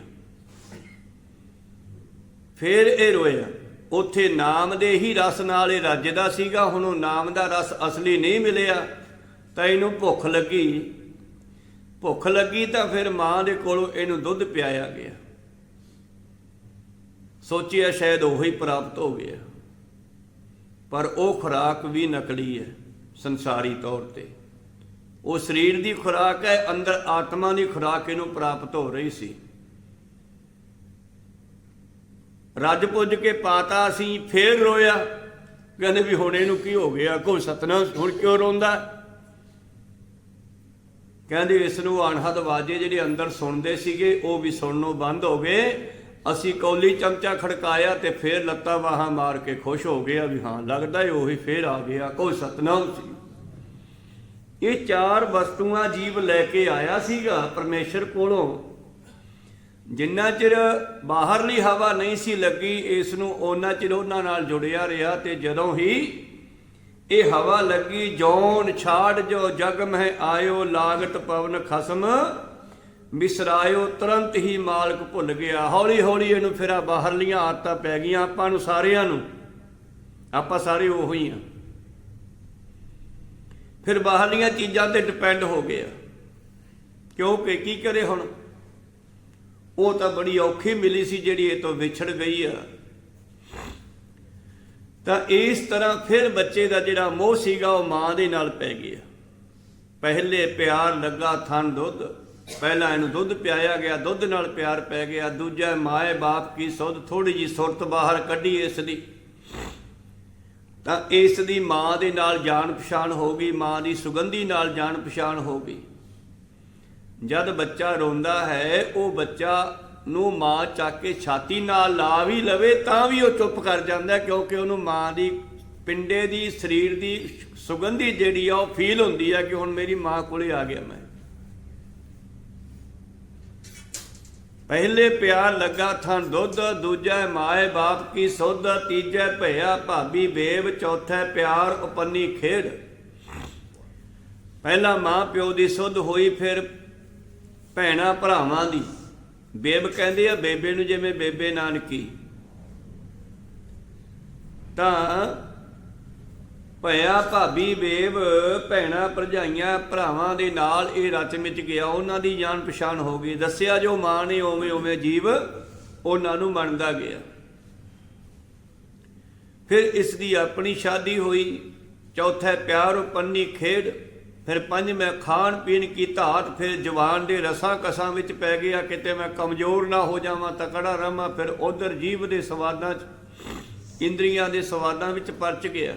ਫਿਰ ਇਹ ਰੋਇਆ ਉੱਥੇ ਨਾਮ ਦੇ ਹੀ ਰਸ ਨਾਲ ਇਹ ਰੱਜਦਾ ਸੀਗਾ, ਹੁਣ ਉਹ ਨਾਮ ਦਾ ਰਸ ਅਸਲੀ ਨਹੀਂ ਮਿਲਿਆ। ਤਾਂ ਇਹਨੂੰ ਭੁੱਖ ਲੱਗੀ। ਭੁੱਖ ਲੱਗੀ ਤਾਂ ਫਿਰ ਮਾਂ ਦੇ ਕੋਲੋਂ ਇਹਨੂੰ ਦੁੱਧ ਪਿਆਇਆ ਗਿਆ। ਸੋਚਿਆ ਸ਼ਾਇਦ ਉਹੀ ਪ੍ਰਾਪਤ ਹੋ ਗਿਆ। ਪਰ ਉਹ ਖੁਰਾਕ ਵੀ ਨਕਲੀ ਹੈ ਸੰਸਾਰੀ ਤੌਰ ਤੇ। ਉਹ ਸਰੀਰ ਦੀ ਖੁਰਾਕ ਹੈ, ਅੰਦਰ ਆਤਮਾ ਦੀ ਖੁਰਾਕ ਇਹਨੂੰ ਪ੍ਰਾਪਤ ਹੋ ਰਹੀ ਸੀ। ਰੱਜ ਪੁੱਜ ਕੇ ਪਾਤਾ ਅਸੀਂ, ਫੇਰ ਰੋਇਆ। ਕਹਿੰਦੇ ਵੀ ਹੁਣ ਇਹਨੂੰ ਕੀ ਹੋ ਗਿਆ? ਕੋਈ ਸਤਨਾ ਹੁਣ ਕਿਉਂ ਰੋਂਦਾ? ਕਹਿੰਦੇ ਇਸ ਨੂੰ ਅਣਹਦ ਵਾਜੇ ਜਿਹੜੇ ਅੰਦਰ ਸੁਣਦੇ ਸੀਗੇ, ਉਹ ਵੀ ਸੁਣਨੋਂ ਬੰਦ ਹੋ ਗਏ। ਅਸੀਂ ਕੌਲੀ ਚਮਚਾ ਖੜਕਾਇਆ ਤੇ ਫੇਰ ਲੱਤਾਂ ਬਾਹਾਂ ਮਾਰ ਕੇ ਖੁਸ਼ ਹੋ ਗਏ ਆ ਵੀ ਹਾਂ, ਲੱਗਦਾ ਏ ਉਹੀ ਫੇਰ ਆ ਗਿਆ। ਕੋਈ ਸਤਨਾਮ ਸੀ। ਇਹ ਚਾਰ ਵਸਤੂਆਂ ਜੀਵ ਲੈ ਕੇ ਆਇਆ ਸੀਗਾ ਪਰਮੇਸ਼ਰ ਕੋਲੋਂ। ਜਿੰਨਾ ਚਿਰ ਬਾਹਰਲੀ ਹਵਾ ਨਹੀਂ ਸੀ ਲੱਗੀ, ਇਸ ਨੂੰ ਉਹਨਾਂ ਚਿਰ ਉਹਨਾਂ ਨਾਲ ਜੁੜਿਆ ਰਿਹਾ ਤੇ ਜਦੋਂ ਹੀ ਇਹ ਹਵਾ ਲੱਗੀ, ਜੌਨ ਛਾੜ ਜੋ ਜਗ ਮਹਿ ਆਇਓ, ਲਾਗਤ ਪਵਨ ਖਸਮ। ਮਿਸਰਾਇਓ, ਤੁਰੰਤ ਹੀ ਮਾਲਕ ਭੁੱਲ ਗਿਆ। ਹੌਲੀ ਹੌਲੀ ਇਹਨੂੰ ਫਿਰ ਆ ਬਾਹਰਲੀਆਂ ਆਦਤਾਂ ਪੈ ਗਈਆਂ। ਆਪਾਂ ਨੂੰ ਸਾਰਿਆਂ ਨੂੰ, ਆਪਾਂ ਸਾਰੇ ਉਹੋ ਹੀ ਆ। ਫਿਰ ਬਾਹਰਲੀਆਂ ਚੀਜ਼ਾਂ ਤੇ ਡਿਪੈਂਡ ਹੋ ਗਿਆ ਕਿਉਂਕਿ ਕੀ ਕਰੇ ਹੁਣ? ਉਹ ਤਾਂ ਬੜੀ ਔਖੀ ਮਿਲੀ ਸੀ ਜਿਹੜੀ ਇਹ ਤੋਂ ਵਿਛੜ ਗਈ ਆ। ਤਾਂ ਇਸ ਤਰ੍ਹਾਂ ਫਿਰ ਬੱਚੇ ਦਾ ਜਿਹੜਾ ਮੋਹ ਸੀਗਾ, ਉਹ ਮਾਂ ਦੇ ਨਾਲ ਪੈ ਗਿਆ। ਪਹਿਲੇ ਪਿਆਰ ਲੱਗਾ ਥਣ ਦੁੱਧ, ਪਹਿਲਾਂ ਇਹਨੂੰ ਦੁੱਧ ਪਿਆਇਆ ਗਿਆ, ਦੁੱਧ ਨਾਲ ਪਿਆਰ ਪੈ ਗਿਆ। ਦੂਜਾ ਮਾਏ ਬਾਪ ਕੀ ਸੁਧ ਥੋੜੀ ਜੀ ਸੁਰਤ ਬਾਹਰ ਕੱਢੀ ਇਸ ਦੀ। ਤਾਂ ਇਸ ਦੀ ਮਾਂ ਦੇ ਨਾਲ ਜਾਣ ਪਛਾਣ ਹੋ ਗਈ, ਮਾਂ ਦੀ ਸੁਗੰਧੀ ਨਾਲ ਜਾਣ ਪਛਾਣ ਹੋ ਗਈ। ਜਦ ਬੱਚਾ ਰੋਂਦਾ ਹੈ, ਉਹ ਬੱਚਾ ਨੂੰ ਮਾਂ ਚੱਕ ਕੇ ਛਾਤੀ ਨਾਲ ਲਾ ਵੀ ਲਵੇ ਤਾਂ ਵੀ ਉਹ ਚੁੱਪ ਕਰ ਜਾਂਦਾ ਕਿਉਂਕਿ ਉਹਨੂੰ ਮਾਂ ਦੀ, ਪਿੰਡੇ ਦੀ, ਸਰੀਰ ਦੀ ਸੁਗੰਧੀ ਜਿਹੜੀ ਆ, ਉਹ ਫੀਲ ਹੁੰਦੀ ਆ ਕਿ ਹੁਣ ਮੇਰੀ ਮਾਂ ਕੋਲੇ ਆ ਗਿਆ ਮੈਂ। ਪਹਿਲੇ ਪਿਆਰ ਲੱਗਾ ਥਾਂ ਦੁੱਧ, ਦੂਜਾ ਮਾਏ ਬਾਪ ਕੀ ਸੁੱਧ, ਤੀਜਾ ਭਇਆ ਭਾਬੀ ਬੇਬ ਚੌਥਾ ਪਿਆਰ ਉਪੰਨੀ ਖੇਡ। ਪਹਿਲਾ ਮਾਂ ਪਿਓ ਦੀ ਸੁੱਧ ਹੋਈ, ਫਿਰ ਭੈਣਾ ਭਰਾਵਾਂ ਦੀ। ਬੇਬ ਕਹਿੰਦੇ ਆ, ਬੇਬੇ ਨੂੰ ਜਿਵੇਂ ਬੇਬੇ ਨਾਨਕੀ। ਤਾਂ ਭਇਆ ਭਾਬੀ ਬੇਬ ਭੈਣਾ ਭਰਜਾਈਆਂ ਭਰਾਵਾਂ ਦੇ ਨਾਲ ਇਹ ਰਚ ਵਿੱਚ ਗਿਆ। ਉਹਨਾਂ ਦੀ ਜਾਣ ਪਛਾਣ ਹੋ ਗਈ। ਦੱਸਿਆ ਜੋ ਮਾਂ ਨੇ ਓਵੇਂ ਓਵੇਂ ਜੀਵ ਉਹਨਾਂ ਨੂੰ ਮੰਨਦਾ ਗਿਆ। ਫਿਰ ਇਸ ਦੀ ਆਪਣੀ ਸ਼ਾਦੀ ਹੋਈ। ਚੌਥਾ ਪਿਆਰ ਉਪੰਨੀ ਖੇਡ ਫਿਰ ਪੰਜ ਮੈਂ ਖਾਣ ਪੀਣ ਕੀ ਧਾਤ, ਫਿਰ ਜਵਾਨ ਦੇ ਰਸਾਂ ਕਸਾਂ ਵਿੱਚ ਪੈ ਗਿਆ, ਕਿਤੇ ਮੈਂ ਕਮਜ਼ੋਰ ਨਾ ਹੋ ਜਾਵਾਂ, ਤਕੜਾ ਰਵਾਂ ਫਿਰ ਉਧਰ ਜੀਵ ਦੇ ਸਵਾਦਾਂ 'ਚ, ਇੰਦਰੀਆਂ ਦੇ ਸਵਾਦਾਂ ਵਿੱਚ ਪਰਚ ਗਿਆ।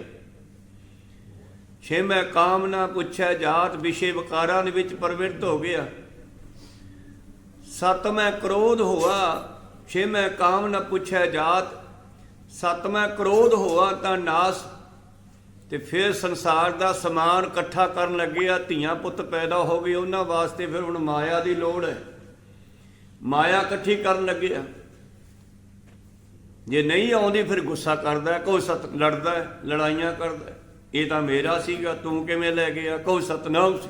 ਛੇਵੇਂ ਕਾਮ ਨਾ ਪੁੱਛਿਆ ਜਾਤ, ਵਿਸ਼ੇ ਵਿਕਾਰਾਂ ਦੇ ਵਿੱਚ ਪ੍ਰਵਿਰਤ ਹੋ ਗਿਆ। ਸਤਵੇਂ ਕ੍ਰੋਧ ਹੋਆ ਛੇਵੇਂ ਕਾਮ ਨਾ ਪੁੱਛਿਆ ਜਾਤ ਸਤਵੇਂ ਕ੍ਰੋਧ ਹੋਆ ਤਾਂ ਨਾਸ ਤੇ ਫਿਰ ਸੰਸਾਰ ਦਾ ਸਮਾਨ ਇਕੱਠਾ ਕਰਨ ਲੱਗੇ ਆ ਧੀਆਂ ਪੁੱਤ ਪੈਦਾ ਹੋ ਗਏ ਉਹਨਾਂ ਵਾਸਤੇ ਫਿਰ ਹੁਣ ਮਾਇਆ ਦੀ ਲੋੜ ਹੈ। ਮਾਇਆ ਇਕੱਠੀ ਕਰਨ ਲੱਗੇ ਆ। ਜੇ ਨਹੀਂ ਆਉਂਦੀ ਫਿਰ ਗੁੱਸਾ ਕਰਦਾ ਹੈ, ਕੋਈ ਸਤ ਲੜਦਾ ਲੜਾਈਆਂ ਕਰਦਾ ਇਹ ਤਾਂ ਮੇਰਾ ਸੀਗਾ ਤੂੰ ਕਿਵੇਂ ਲੈ ਗਿਆ? ਕੋਈ ਸਤਨਾਮ ਸੀ।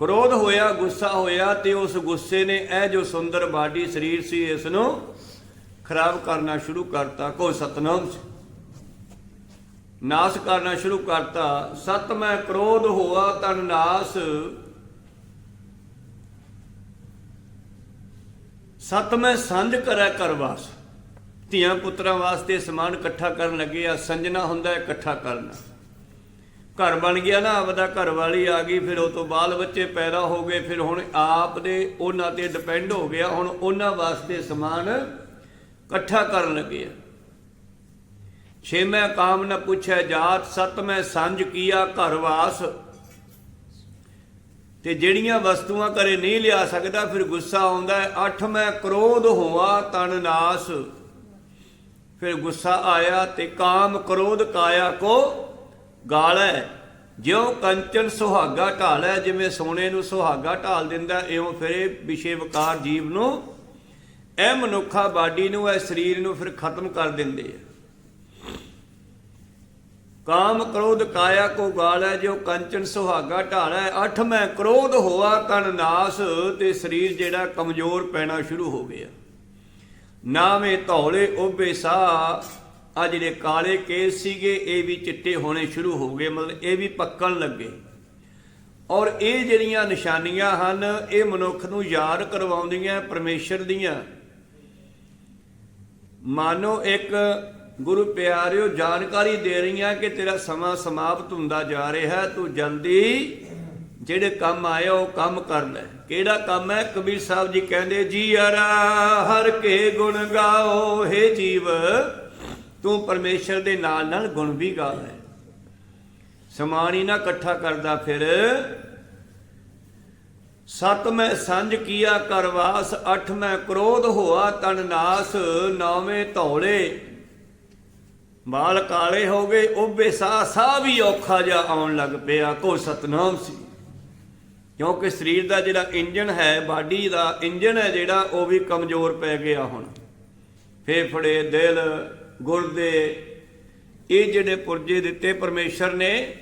ਕ੍ਰੋਧ ਹੋਇਆ ਗੁੱਸਾ ਹੋਇਆ ਤੇ ਉਸ ਗੁੱਸੇ ਨੇ ਇਹ ਜੋ ਸੁੰਦਰ ਬਾਡੀ ਸਰੀਰ ਸੀ ਇਸ ਨੂੰ ਖਰਾਬ ਕਰਨਾ ਸ਼ੁਰੂ ਕਰਤਾ। ਕੋਈ ਸਤਨਾਮ ਸੀ। ਨਾਸ ਕਰਨਾ ਸ਼ੁਰੂ ਕਰਤਾ। ਸਤਮੈ ਕ੍ਰੋਧ ਹੋਆ, ਤਨ ਨਾਸ। ਸਤਮੈ ਸੰਜ ਕਰੈ ਕਰਵਾਸ ਧੀਆਂ ਪੁੱਤਰਾਂ ਵਾਸਤੇ ਸਮਾਨ ਇਕੱਠਾ ਕਰਨ ਲੱਗੇ ਆ। ਸੰਜਣਾ ਹੁੰਦਾ ਹੈ ਇਕੱਠਾ ਕਰਨਾ। ਘਰ ਬਣ ਗਿਆ ਨਾ, ਆਪਦਾ ਘਰ ਵਾਲੀ ਆ ਗਈ, ਫਿਰ ਉਹ ਤੋਂ ਬਾਲ ਬੱਚੇ ਪੈਦਾ ਹੋ ਗਏ, ਫਿਰ ਹੁਣ ਆਪ ਦੇ ਉਹਨਾਂ ਤੇ ਡਿਪੈਂਡ ਹੋ ਗਿਆ। ਹੁਣ ਉਹਨਾਂ ਵਾਸਤੇ ਸਮਾਨ ਇਕੱਠਾ ਕਰਨ ਲੱਗੇ ਆ। ਛੇਵੇਂ ਕਾਮ ਨ ਪੁੱਛੈ ਜਾਤ ਸਤਵੇਂ ਸੰਜ ਕੀਆ ਘਰ ਵਾਸ। ਤੇ ਜਿਹੜੀਆਂ ਵਸਤੂਆਂ ਘਰੇ ਨਹੀਂ ਲਿਆ ਸਕਦਾ, ਫਿਰ ਗੁੱਸਾ ਆਉਂਦਾ ਹੈ ਅੱਠਵੇਂ ਕ੍ਰੋਧ ਹੋਆ ਤਨ ਨਾਸ। ਫਿਰ ਗੁੱਸਾ ਆਇਆ ਤੇ ਕਾਮ ਕ੍ਰੋਧ ਕਾਇਆ ਕੋ ਗਾਲੈ। ਜਿਉ ਕੰਚਨ ਸੁਹਾਗਾ ਢਾਲੈ, ਜਿਵੇਂ ਸੋਨੇ ਨੂੰ ਸੁਹਾਗਾ ਢਾਲ ਦਿੰਦਾ, ਇਉਂ ਫਿਰ ਇਹ ਵਿਸ਼ੇ ਵਿਕਾਰ ਜੀਵ ਨੂੰ, ਇਹ ਮਨੁੱਖਾ ਬਾਡੀ ਨੂੰ, ਇਹ ਸਰੀਰ ਨੂੰ ਫਿਰ ਖਤਮ ਕਰ ਦਿੰਦੇ ਆ। ਕਾਮ ਕ੍ਰੋਧ ਕਾਇਆ ਕੋ ਗਾਲੈ ਜੋ ਕੰਚਨ ਸੁਹਾਗਾ ਢਾਲੈ। ਅੱਠਵੇਂ ਕ੍ਰੋਧ ਹੋਆ, ਤਨ ਨਾਸ, ਤੇ ਸਰੀਰ ਜਿਹੜਾ ਕਮਜ਼ੋਰ ਪੈਣਾ ਸ਼ੁਰੂ ਹੋ ਗਿਆ। ਨਾਵੇਂ ਧੌਲੇ ਓਬੇ ਸਾ ਆ ਜਿਹੜੇ ਕਾਲੇ ਕੇਸ ਸੀਗੇ, ਇਹ ਵੀ ਚਿੱਟੇ ਹੋਣੇ ਸ਼ੁਰੂ ਹੋ ਗਏ, ਮਤਲਬ ਇਹ ਵੀ ਪੱਕਣ ਲੱਗੇ। ਔਰ ਇਹ ਜਿਹੜੀਆਂ ਨਿਸ਼ਾਨੀਆਂ ਹਨ, ਇਹ ਮਨੁੱਖ ਨੂੰ ਯਾਦ ਕਰਵਾਉਂਦੀਆਂ, ਪਰਮੇਸ਼ਰ ਦੀਆਂ। ਮਾਨੋ ਇੱਕ ਗੁਰੂ ਪਿਆਰਿਓ, ਜਾਣਕਾਰੀ ਦੇ ਰਹੀਆਂ ਕਿ ਤੇਰਾ ਸਮਾਂ ਸਮਾਪਤ ਹੁੰਦਾ ਜਾ ਰਿਹਾ ਤੂੰ ਜਲਦੀ ਜਿਹੜੇ ਕੰਮ ਆਇਆ ਉਹ ਕੰਮ ਕਰ ਲੈ। ਕਿਹੜਾ ਕੰਮ ਹੈ? ਕਬੀਰ ਸਾਹਿਬ ਜੀ ਕਹਿੰਦੇ, ਜੀ ਅਰਾ ਹਰ ਕੇ ਗੁਣ ਗਾਓ हे ਜੀਵ। ਤੂੰ ਪਰਮੇਸ਼ਰ ਦੇ ਨਾਲ ਨਾਲ ਗੁਣ ਵੀ ਗਾ ਲੈ। ਸਮਾਨ ਹੀ ਨਾ ਇਕੱਠਾ ਕਰਦਾ ਫਿਰ। ਸਤ ਮੈਂ ਸੰਜ ਕੀਆ ਕਰਵਾਸ, ਅੱਠ ਮੈਂ ਕ੍ਰੋਧ ਹੋਆ ਤਨ ਨਾਸ, ਨੌਵੇਂ ਧੌਲੇ। ਬਾਲ ਕਾਲੇ ਹੋ ਗਏ ਉਬੇ ਸਾਹ ਸਾਹ ਵੀ ਔਖਾ ਜਿਹਾ ਆਉਣ ਲੱਗ ਪਿਆ, ਕੋ ਸਤਨਾਮ ਸੀ। ਕਿਉਂਕਿ ਸਰੀਰ ਦਾ ਜਿਹੜਾ ਇੰਜਨ ਹੈ, ਬਾਡੀ ਦਾ ਇੰਜਨ ਹੈ ਜਿਹੜਾ, ਉਹ ਵੀ ਕਮਜ਼ੋਰ ਪੈ ਗਿਆ ਹੁਣ। ਫੇਫੜੇ, ਦਿਲ, ਗੁਰਦੇ, ਇਹ ਜਿਹੜੇ ਪੁਰਜੇ ਦਿੱਤੇ ਪਰਮੇਸ਼ਰ ਨੇ,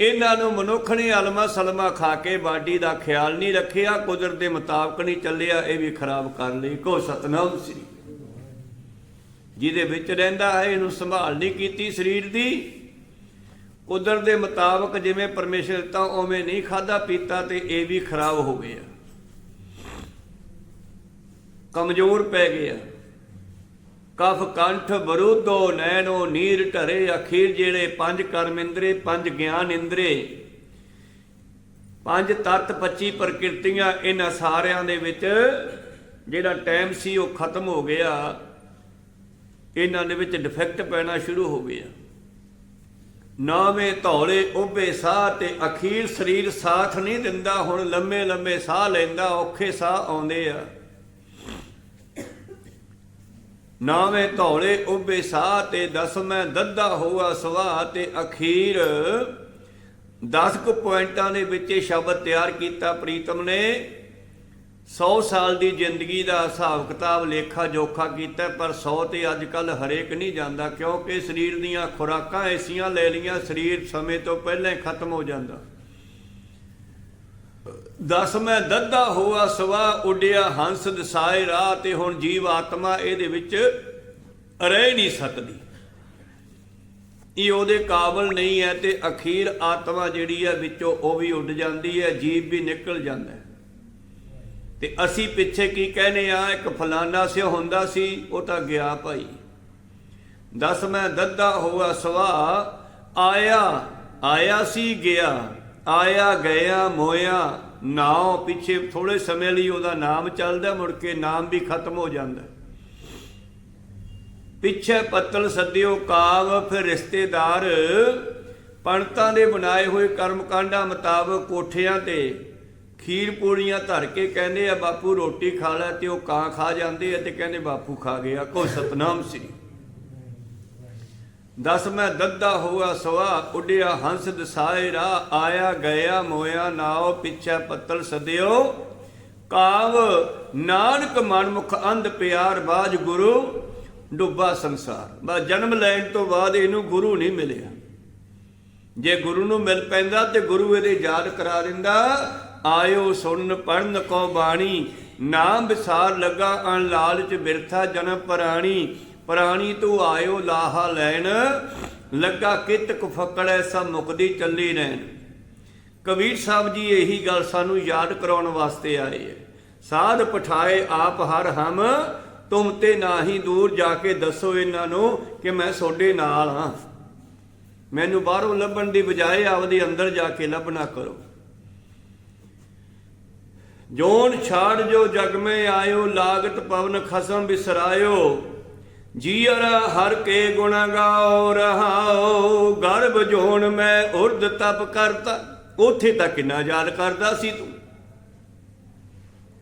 ਇਹਨਾਂ ਨੂੰ ਮਨੁੱਖ ਨੇ ਅਲਮਾ ਸਲਮਾ ਖਾ ਕੇ ਬਾਡੀ ਦਾ ਖਿਆਲ ਨਹੀਂ ਰੱਖਿਆ, ਕੁਦਰਤ ਦੇ ਮੁਤਾਬਕ ਨਹੀਂ ਚੱਲਿਆ, ਇਹ ਵੀ ਖਰਾਬ ਕਰ ਲਈ, ਕੋ ਸਤਨਾਮ ਸ੍ਰੀ ਜਿਹਦੇ ਵਿੱਚ ਰਹਿੰਦਾ ਹੈ, ਇਹਨੂੰ ਸੰਭਾਲ ਨਹੀਂ ਕੀਤੀ ਸਰੀਰ ਦੀ। ਕੁਦਰਤ ਦੇ ਮੁਤਾਬਕ ਜਿਵੇਂ ਪਰਮੇਸ਼ਰ ਤਾਂ ਉਵੇਂ ਨਹੀਂ ਖਾਦਾ ਪੀਤਾ ਤੇ ਇਹ ਵੀ ਖਰਾਬ ਹੋ ਗਿਆ ਕਮਜ਼ੋਰ ਪੈ ਗਿਆ ਕਫ ਕੰਠ ਬਰੂਦੋ ਨੈਣੋ ਨੀਰ ਢਰੇ ਅਖੀਰ ਜਿਹੜੇ ਪੰਜ ਕਰਮ ਇੰਦਰੇ, ਪੰਜ ਗਿਆਨ ਇੰਦਰੇ, ਪੰਜ ਤਤ 25 ਪ੍ਰਕਿਰਤੀਆਂ ਇਹਨਾਂ ਸਾਰਿਆਂ ਦੇ ਵਿੱਚ ਜਿਹੜਾ ਟਾਈਮ ਸੀ ਉਹ ਖਤਮ ਹੋ ਗਿਆ। ਇਹਨਾਂ ਦੇ ਵਿੱਚ ਡਿਫੈਕਟ ਪੈਣਾ ਸ਼ੁਰੂ ਹੋ ਗਿਆ ਨਾਵੇਂ ਧੌਲੇ ਉਭੇ ਸਾਹ ਤੇ ਅਖੀਰ ਸਰੀਰ ਸਾਥ ਨਹੀਂ ਦਿੰਦਾ, ਹੁਣ ਲੰਮੇ ਲੰਮੇ ਸਾਹ ਲੈਂਦਾ, ਔਖੇ ਸਾਹ ਆਉਂਦੇ ਆ। ਨਾਵੇਂ ਧੌਲੇ ਉਭੇ ਸਾਹ ਤੇ ਦਸਵੇਂ ਦੱਦਾ ਹੋਆ ਸਵਾ ਤੇ ਅਖੀਰ 10 ਕੁ ਪੁਆਇੰਟਾਂ ਦੇ ਵਿੱਚ ਇਹ ਸ਼ਬਦ ਤਿਆਰ ਕੀਤਾ ਪ੍ਰੀਤਮ ਨੇ। 100 ਸਾਲ ਦੀ ਜ਼ਿੰਦਗੀ ਦਾ ਹਿਸਾਬ ਕਿਤਾਬ ਲੇਖਾ ਜੋਖਾ ਕੀਤਾ, ਪਰ 100 ਤੇ ਅੱਜ ਕੱਲ ਹਰੇਕ ਨਹੀਂ ਜਾਂਦਾ, ਕਿਉਂਕਿ ਸਰੀਰ ਦੀਆਂ ਖੁਰਾਕਾਂ ਐਸੀਆਂ ਲੈ ਲੀਆਂ ਸਰੀਰ ਸਮੇਂ ਤੋਂ ਪਹਿਲਾਂ ਖਤਮ ਹੋ ਜਾਂਦਾ। ਦਸ ਮੈਂ ਦੱਦਾ ਹੋਆ ਸਵਾ ਉੱਡਿਆ ਹੰਸ ਦਸਾਏ ਰਾਹ ਤੇ ਹੁਣ ਜੀਵ ਆਤਮਾ ਇਹਦੇ ਵਿੱਚ ਰਹਿ ਨਹੀਂ ਸਕਦੀ। ਇਹ ਉਹਦੇ ਕਾਬਲ ਨਹੀਂ ਹੈ ਤੇ ਅਖੀਰ ਆਤਮਾ ਜਿਹੜੀ ਹੈ ਵਿੱਚੋਂ ਉਹ ਵੀ ਉੱਡ ਜਾਂਦੀ ਹੈ, ਜੀਵ ਵੀ ਨਿਕਲ ਜਾਂਦਾ ਹੈ। ਤੇ ਅਸੀਂ ਪਿੱਛੇ ਕੀ ਕਹਿੰਦੇ ਆ, ਇੱਕ ਫਲਾਨਾ ਸਿਓ ਹੁੰਦਾ ਸੀ, ਉਹ ਤਾਂ ਗਿਆ ਭਾਈ। ਦਸ ਮੈਂ ਦੱਦਾ ਹੋਆ ਸਵਾ, ਆਇਆ ਆਇਆ ਸੀ ਗਿਆ, ਆਇਆ ਗਿਆ ਮੋਇਆ, ਨਾਉ ਪਿੱਛੇ ਥੋੜੇ ਸਮੇਂ ਲਈ ਉਹਦਾ ਨਾਮ ਚੱਲਦਾ, ਮੁੜ ਕੇ ਨਾਮ ਵੀ ਖਤਮ ਹੋ ਜਾਂਦਾ। ਪਿੱਛੇ ਪੱਤਲ ਸੱਦਿਓ ਕਾਵ, ਫਿਰ ਰਿਸ਼ਤੇਦਾਰ ਪੰਡਤਾਂ ਦੇ ਬਣਾਏ ਹੋਏ ਕਰਮ ਕਾਂਡਾਂ ਮੁਤਾਬਕ ਕੋਠਿਆਂ ਤੇ ਖੀਰ ਪੂੜੀਆਂ ਧਰ ਕੇ ਕਹਿੰਦੇ ਆ, ਬਾਪੂ, ਰੋਟੀ ਖਾ ਲੈ ਤੇ ਉਹ ਕਾਂ ਖਾ ਜਾਂਦੇ ਆ ਤੇ ਕਹਿੰਦੇ ਬਾਪੂ ਖਾ ਗਿਆ ਕੋ ਸਤਨਾਮ ਸੀ। ਦਸ ਮੈਂ ਦੱਦਾ ਹੋਆ ਸਵਾ, ਉੱਡਿਆ ਹੰਸ ਦਸਾਏ ਰਾ, ਆਇਆ ਗਿਆ ਮੋਇਆ ਨਾਉ, ਪਿੱਛੇ ਪੱਤਲ ਸਦਿਓ। ਕਾਵ, ਨਾਨਕ ਮਨਮੁਖ ਅੰਧ ਪਿਆਰ ਬਾਜ ਗੁਰੂ, ਡੁੱਬਾ ਸੰਸਾਰ। ਬਾ ਜਨਮ ਲੈਣ ਤੋਂ ਬਾਅਦ ਇਹਨੂੰ ਗੁਰੂ ਨਹੀਂ ਮਿਲਿਆ। ਜੇ ਗੁਰੂ ਨੂੰ ਮਿਲ ਪੈਂਦਾ ਤੇ ਗੁਰੂ ਇਹਦੇ ਯਾਦ ਕਰਾ ਦਿੰਦਾ। ਆਇਓ ਸੁਣ ਪੜਨ ਕੋ ਬਾਣੀ। ਨਾਮ ਵਿਸਾਰ ਲੱਗਾ ਅਣ ਲਾਲਚ ਬਿਰਥਾ ਜਨਮ ਪ੍ਰਾਣੀ। ਪ੍ਰਾਣੀ ਤੂੰ ਆਇਓ ਲਾਹਾ ਲੈਣ। ਲੱਗਾ ਕਿਤ ਕੁ ਫਕੜੈ ਸਭ ਮੁਕਦੀ ਚੱਲੀ ਰਹਿਣ। ਕਬੀਰ ਸਾਹਿਬ ਜੀ, ਇਹੀ ਗੱਲ ਸਾਨੂੰ ਯਾਦ ਕਰਾਉਣ ਵਾਸਤੇ ਆਏ ਹੈ ਸਾਧ ਪਠਾਏ ਆਪ ਹਰ ਹਮ, ਤੁਮ ਤੇ ਨਾਹੀ ਦੂਰ ਜਾ ਕੇ ਦੱਸੋ ਇਹਨਾਂ ਨੂੰ ਕਿ ਮੈਂ ਤੁਹਾਡੇ ਨਾਲ ਹਾਂ। ਮੈਨੂੰ ਬਾਹਰੋਂ ਲੱਭਣ ਦੀ ਬਜਾਏ ਆਪਦੇ ਅੰਦਰ ਜਾ ਕੇ ਲੱਭਣਾ ਕਰੋ। ਜੋਨ ਛਾੜ ਜੋ ਜਗ ਮੈਂ ਆਇਓ, ਲਾਗਤ ਪਵਨ ਖਸਮ ਬਿਸਰਾਇਓ। ਜੀਅਰ ਹਰ ਕੇ ਗੁਣ ਗਾਓ ਰਹਾਓ, ਗਰਭ ਜੋਨ ਮੈਂ ਉਰਦ ਤਪ ਕਰਤਾ। ਉਥੇ ਤੱਕ ਕਿੰਨਾ ਯਾਦ ਕਰਦਾ ਸੀ ਤੂੰ।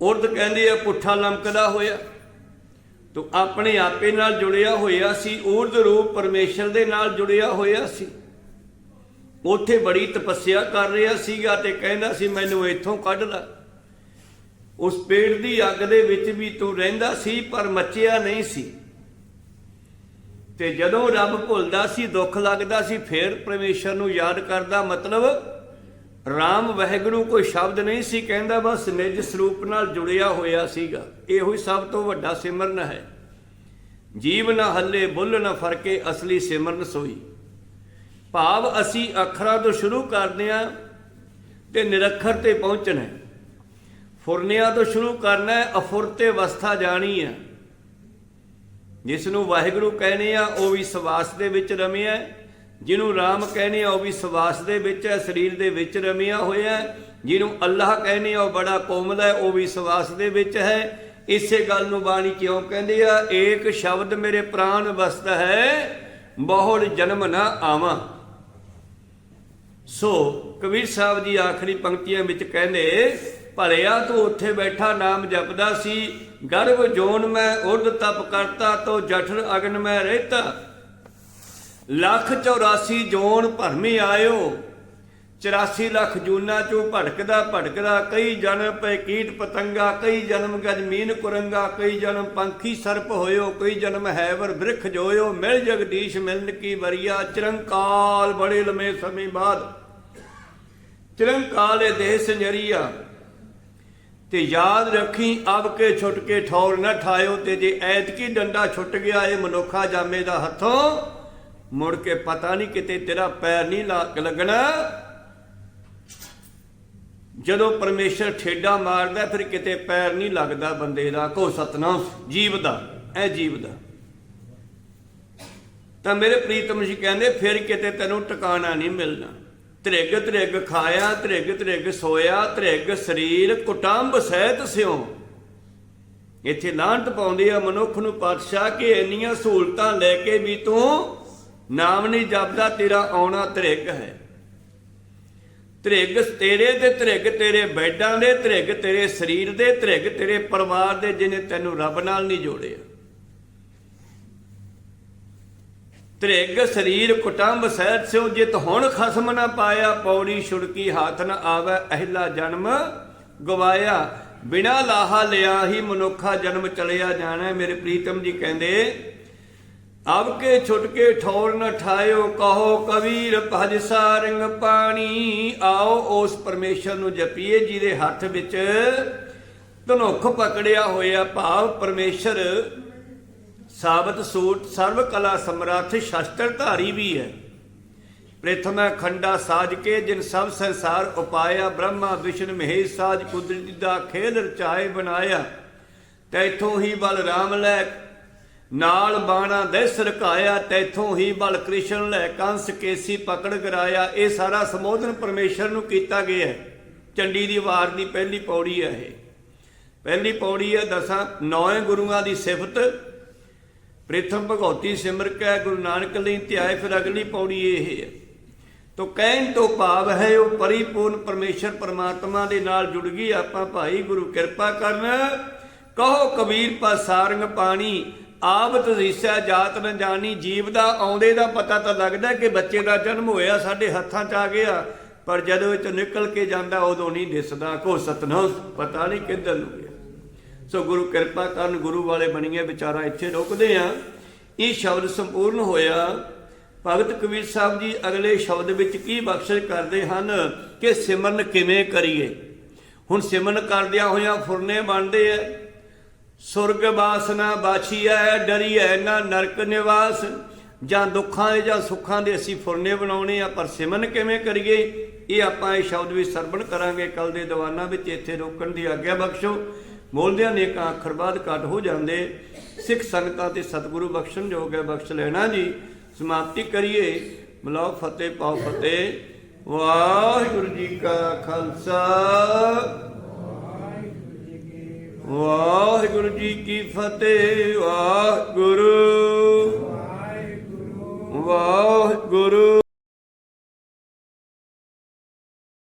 ਉਰਦ ਕਹਿੰਦੇ ਆ, ਪੁੱਠਾ ਲਮਕਦਾ ਹੋਇਆ। ਤੂੰ ਆਪਣੇ ਆਪੇ ਨਾਲ ਜੁੜਿਆ ਹੋਇਆ ਸੀ ਉਰਦ ਰੂਪ ਪਰਮੇਸ਼ਰ ਦੇ ਨਾਲ ਜੁੜਿਆ ਹੋਇਆ ਸੀ। ਉਥੇ ਬੜੀ ਤਪੱਸਿਆ ਕਰ ਰਿਹਾ ਸੀਗਾ ਤੇ ਕਹਿੰਦਾ ਸੀ, ਮੈਨੂੰ ਇੱਥੋਂ ਕੱਢ ਲੈ। ਉਸ ਪੇੜ ਦੀ ਅੱਗ ਦੇ ਵਿੱਚ ਵੀ ਤੂੰ ਰਹਿੰਦਾ ਸੀ, ਪਰ ਮੱਚਿਆ ਨਹੀਂ ਸੀ। ਤੇ ਜਦੋਂ ਰੱਬ ਭੁੱਲਦਾ ਸੀ, ਦੁੱਖ ਲੱਗਦਾ ਸੀ, ਫਿਰ ਪਰਮੇਸ਼ਰ ਨੂੰ ਯਾਦ ਕਰਦਾ ਮਤਲਬ, ਰਾਮ ਵਹਿਗੁਰੂ ਕੋਈ ਸ਼ਬਦ ਨਹੀਂ ਸੀ, ਕਹਿੰਦਾ ਬਸ ਨਿਜ ਸਰੂਪ ਨਾਲ ਜੁੜਿਆ ਹੋਇਆ ਸੀਗਾ। ਇਹੋ ਹੀ ਸਭ ਤੋਂ ਵੱਡਾ ਸਿਮਰਨ ਹੈ। ਜੀਵ ਨਾ ਹੱਲੇ, ਬੁੱਲ ਨਾ ਫਰਕੇ, ਅਸਲੀ ਸਿਮਰਨ ਸੋਈ। ਭਾਵ ਅਸੀਂ ਅੱਖਰਾਂ ਤੋਂ ਸ਼ੁਰੂ ਕਰਦੇ ਆਂ ਤੇ ਨਿਰੱਖਰ ਤੇ ਪਹੁੰਚਣਾ ਫੁਰਨਿਆਂ ਤੋਂ ਸ਼ੁਰੂ ਕਰਨਾ ਹੈ, ਅਫੁਰਤੇ ਅਵਸਥਾ ਜਾਣੀ ਹੈ ਜਿਸ ਨੂੰ ਵਾਹਿਗੁਰੂ ਕਹਿੰਦੇ ਆ, ਉਹ ਵੀ ਸਵਾਸ ਦੇ ਵਿੱਚ ਰਮਿਆ ਹੈ। ਜਿਹਨੂੰ ਰਾਮ ਕਹਿੰਦੇ ਆ, ਉਹ ਵੀ ਸਵਾਸ ਦੇ ਵਿੱਚ ਹੈ, ਸਰੀਰ ਦੇ ਵਿੱਚ ਰਮਿਆ ਹੋਇਆ ਹੈ। ਜਿਹਨੂੰ ਅੱਲਾਹ ਕਹਿੰਦੇ ਆ, ਉਹ ਬੜਾ ਕੋਮਲ ਹੈ, ਉਹ ਵੀ ਸਵਾਸ ਦੇ ਵਿੱਚ ਹੈ ਇਸੇ ਗੱਲ ਨੂੰ ਬਾਣੀ ਕਿਉਂ ਕਹਿੰਦੇ ਆ ਏਕ ਸ਼ਬਦ ਮੇਰੇ ਪ੍ਰਾਨ ਵਸਤ ਹੈ ਬਹੁੜ ਜਨਮ ਨਾ ਆਵਾਂ ਸੋ ਕਬੀਰ ਸਾਹਿਬ ਦੀ ਆਖਰੀ ਪੰਕਤੀਆਂ ਵਿੱਚ ਕਹਿੰਦੇ ਭਲਿਆ ਤੂੰ ਉੱਥੇ ਬੈਠਾ ਨਾਮ ਜਪਦਾ ਸੀ, ਗਰਭ ਜੋਨ ਮੈਂ ਉਰਦ ਤਪ ਕਰਤਾ, ਤੋ ਜਠਰ ਅਗਨ ਮੈਂ ਰਹਿਤਾ। ਲੱਖ 84 ਜੋਨ ਭਰਮੇ ਆਇਓ 84 ਲੱਖ ਜੂਨਾ ਚੋਂ ਭਟਕਦਾ ਭਟਕਦਾ ਕਈ ਜਨਮ ਪੈ ਕੀਟ ਪਤੰਗਾ, ਕਈ ਜਨਮ ਗਜਮੀਨ ਕੁਰੰਗਾ, ਕਈ ਜਨਮ ਪੰਖੀ ਸਰਪ ਹੋਇਓ, ਕਈ ਜਨਮ ਹੈਵਰ ਬ੍ਰਿਖ ਜੋਇਓ, ਮਿਲ ਜਗਦੀਸ਼ ਮਿਲਨ ਕੀ ਵਰੀਆ, ਚਿਰੰਕਾਲ ਬੜੇ ਲੰਮੇ ਸਮੇਂ ਬਾਅਦ। ਚਿਰੰਕਾਲ ਇਹ ਦੇਹ ਸੰਜਰੀਆ ਤੇ ਯਾਦ ਰੱਖੀ ਅਬ ਕੇ ਛੁੱਟ ਕੇ ਠੌਰ ਨਾ ਠਾਇਓ ਤੇ ਜੇ ਐਤਕੀ ਡੰਡਾ ਛੁੱਟ ਗਿਆ ਏ ਮਨੁੱਖਾ ਜਾਮੇ ਦਾ ਹੱਥੋਂ, ਮੁੜ ਕੇ ਪਤਾ ਨਹੀਂ ਕਿਤੇ ਤੇਰਾ ਪੈਰ ਨਹੀਂ ਲੱਗ ਲੱਗਣਾ। ਜਦੋਂ ਪਰਮੇਸ਼ਰ ਠੇਡਾ ਮਾਰਦਾ ਫਿਰ ਕਿਤੇ ਪੈਰ ਨਹੀਂ ਲੱਗਦਾ ਬੰਦੇ ਦਾ ਕੋ ਸਤਨਾਮ, ਜੀਵ ਦਾ ਇਹ ਜੀਵ ਦਾ। ਤਾਂ ਮੇਰੇ ਪ੍ਰੀਤਮ ਜੀ ਕਹਿੰਦੇ, ਫਿਰ ਕਿਤੇ ਤੈਨੂੰ ਟਿਕਾਣਾ ਨਹੀਂ ਮਿਲਣਾ। ਤ੍ਰਿਗ ਤ੍ਰਿਗ ਖਾਇਆ, ਤ੍ਰਿਗ ਤ੍ਰਿਗ ਸੋਇਆ, ਤ੍ਰਿਗ ਸਰੀਰ, ਕੁਟੰਬ ਸਹਿਤ ਸਿਉ। ਇੱਥੇ ਲਾਂਟ ਪਾਉਂਦੇ ਆ ਮਨੁੱਖ ਨੂੰ ਪਾਤਸ਼ਾਹ ਕਿ ਇੰਨੀਆਂ ਸਹੂਲਤਾਂ ਲੈ ਕੇ ਵੀ ਤੂੰ ਨਾਮ ਨਹੀਂ ਜਪਦਾ, ਤੇਰਾ ਆਉਣਾ ਤ੍ਰਿਗ ਹੈ। ਤ੍ਰਿਗ ਤੇਰੇ ਤੇ, ਤ੍ਰਿਗ ਤੇਰੇ ਬੈਡਾਂ ਦੇ, ਤ੍ਰਿਗ ਤੇਰੇ ਸਰੀਰ ਦੇ, ਤ੍ਰਿਗ ਤੇਰੇ ਪਰਿਵਾਰ ਦੇ ਜਿਹਨੇ ਤੈਨੂੰ ਰੱਬ ਨਾਲ ਨਹੀਂ ਜੋੜਿਆ। ਤ੍ਰਿਗ ਸਰੀਰ ਕੁਟੰਬ ਸਹਿਤ ਸਿਉ ਜਿਤ ਹੁਣ ਖਸਮ ਨਾ ਪਾਇਆ, ਪੌੜੀ ਛੁੜਕੀ ਹੱਥ ਨ ਆਵੇ ਅਹਿਲਾ ਜਨਮ। ਗਵਾਇਆ, ਬਿਨਾ ਲਾਹਾ ਲਿਆ ਹੀ ਮਨੁੱਖਾ ਜਨਮ ਚਲਿਆ ਜਾਣਾ। ਮੇਰੇ ਪ੍ਰੀਤਮ ਜੀ ਕਹਿੰਦੇ ਅਬ ਕੇ ਛੁਟਕੇ ਠੌਰ ਨ ਠਾਇਓ, ਕਹੋ ਕਬੀਰ ਭਜ ਸਾਰੰਗ ਪਾਣੀ। ਆਓ ਉਸ ਪਰਮੇਸ਼ਰ ਨੂੰ ਜਪੀਏ, ਜਿਹਦੇ ਹੱਥ ਵਿੱਚ ਧਨੁਖ ਪਕੜਿਆ ਹੋਇਆ ਭਾਵ ਪਰਮੇਸ਼ਰ ਸਾਬਤ ਸੂਟ ਸਰਵ ਕਲਾ ਸਮਰੱਥ ਸ਼ਸਤਰ ਧਾਰੀ ਵੀ ਹੈ। ਪ੍ਰਥਮਾ ਖੰਡਾ ਸਾਜ ਕੇ ਜਿਨ ਸਭ ਸੰਸਾਰ ਉਪਾਇਆ, ਬ੍ਰਹਮਾ, ਵਿਸ਼ਨ, ਮਹੇਸ਼, ਸਾਜ ਕੁਦਰਤੀ ਦਾ ਖੇਲ ਰਚਾਏ ਬਣਾਇਆ, ਤੈਥੋਂ ਹੀ ਬਲ ਰਾਮ ਲੈ ਨਾਲ ਬਾਣਾ ਦੇਸ ਰਕਾਇਆ, ਤੈਥੋਂ ਹੀ ਬਲ ਕ੍ਰਿਸ਼ਨ ਲੈ ਕੰਸ ਕੇਸੀ ਪਕੜ ਗਰਾਇਆ ਇਹ ਸਾਰਾ ਸੰਬੋਧਨ ਪਰਮੇਸ਼ਰ ਨੂੰ ਕੀਤਾ ਗਿਆ ਹੈ। ਚੰਡੀ ਦੀ ਵਾਰ ਦੀ ਪਹਿਲੀ ਪੌੜੀ ਹੈ ਇਹ। ਪਹਿਲੀ ਪੌੜੀ ਹੈ ਦਸਾਂ ਨੌਵੇਂ ਗੁਰੂਆਂ ਦੀ ਸਿਫਤ। ਪ੍ਰਥਮ ਭਗਉਤੀ ਸਿਮਰ ਕੈ, ਗੁਰੂ ਨਾਨਕ ਲਈ ਧਿਆਏ, ਫਿਰ ਅਗਲੀ ਪੌੜੀ ਇਹ ਹੈ। ਤੋ ਕਹਿਣ ਤੋਂ ਭਾਵ ਹੈ, ਉਹ ਪਰਿਪੂਰਨ ਪਰਮੇਸ਼ਰ ਪਰਮਾਤਮਾ ਦੇ ਨਾਲ ਜੁੜ ਗਈ। ਆਪਾਂ ਭਾਈ ਗੁਰੂ ਕਿਰਪਾ ਕਰਨ। ਕਹੋ ਕਬੀਰ ਪਾ ਪਾਣੀ ਆਪ ਤਜੀਸਾ ਜਾਤ ਨ ਜਾਣੀ, ਜੀਵ ਦਾ ਆਉਂਦੇ ਦਾ ਪਤਾ ਤਾਂ ਲੱਗਦਾ ਕਿ ਬੱਚੇ ਦਾ ਜਨਮ ਹੋਇਆ, ਸਾਡੇ ਹੱਥਾਂ 'ਚ ਆ ਗਿਆ। ਪਰ ਜਦੋਂ ਇਹ 'ਚ ਨਿਕਲ ਕੇ ਜਾਂਦਾ, ਉਦੋਂ ਨਹੀਂ ਦਿਸਦਾ। ਕੋ ਸਤਨਾਮ, ਪਤਾ ਨਹੀਂ ਕਿੱਧਰ ਨੂੰ ਗਿਆ। ਸੋ ਗੁਰੂ ਕਿਰਪਾ ਕਰਨ ਗੁਰੂ ਵਾਲੇ ਬਣੀਏ ਵਿਚਾਰਾ ਇੱਥੇ ਰੁਕਦੇ ਆ। ਇਹ ਸ਼ਬਦ ਸੰਪੂਰਨ ਹੋਇਆ। ਭਗਤ ਕਬੀਰ ਸਾਹਿਬ ਜੀ ਅਗਲੇ ਸ਼ਬਦ ਵਿੱਚ ਕੀ ਬਖਸ਼ਿਸ਼ ਕਰਦੇ ਹਨ ਕਿ ਸਿਮਰਨ ਕਿਵੇਂ ਕਰੀਏ? ਹੁਣ ਸਿਮਰਨ ਕਰਦਿਆਂ ਹੋਇਆਂ ਫੁਰਨੇ ਬਣਦੇ ਐ। ਸੁਰਗ ਬਾਸਨਾ ਬਾਛੀਐ, ਡਰੀਐ ਨਾ ਨਰਕ ਨਿਵਾਸ। ਜਾਂ ਦੁੱਖਾਂ ਦੇ ਜਾਂ ਸੁੱਖਾਂ ਦੇ ਅਸੀਂ ਫੁਰਨੇ ਬਣਾਉਣੇ ਆ, ਪਰ ਸਿਮਰਨ ਕਿਵੇਂ ਕਰੀਏ? ਇਹ ਆਪਾਂ ਇਹ ਸ਼ਬਦ ਵੀ ਸਰਵਣ ਕਰਾਂਗੇ। ਕੱਲ ਦੇ ਦੀਵਾਨਾਂ ਵਿੱਚ ਇੱਥੇ ਰੋਕਣ ਦੀ ਆਗਿਆ ਬਖਸ਼ੋ। ਬੋਲਦਿਆਂ ਨੇਕਾਂ ਅੱਖਰ ਬਾਅਦ ਕੱਟ ਹੋ ਜਾਂਦੇ। ਸਿੱਖ ਸੰਗਤਾਂ ਤੇ ਸਤਿਗੁਰੂ ਬਖਸ਼ਣ ਯੋਗ ਹੈ, ਬਖਸ਼ ਲੈਣਾ ਜੀ। ਸਮਾਪਤੀ ਕਰੀਏ। ਮਲਾਓ ਫਤਿਹ, ਪਾਓ ਫਤਿਹ। ਵਾਹਿਗੁਰੂ ਜੀ ਕਾ ਖਾਲਸਾ। ਵਾਹਿਗੁਰੂ ਜੀ ਕੀ ਫਤਿਹ, ਵਾਹਿਗੁਰੂ। ਵਾਹਿਗੁਰੂ।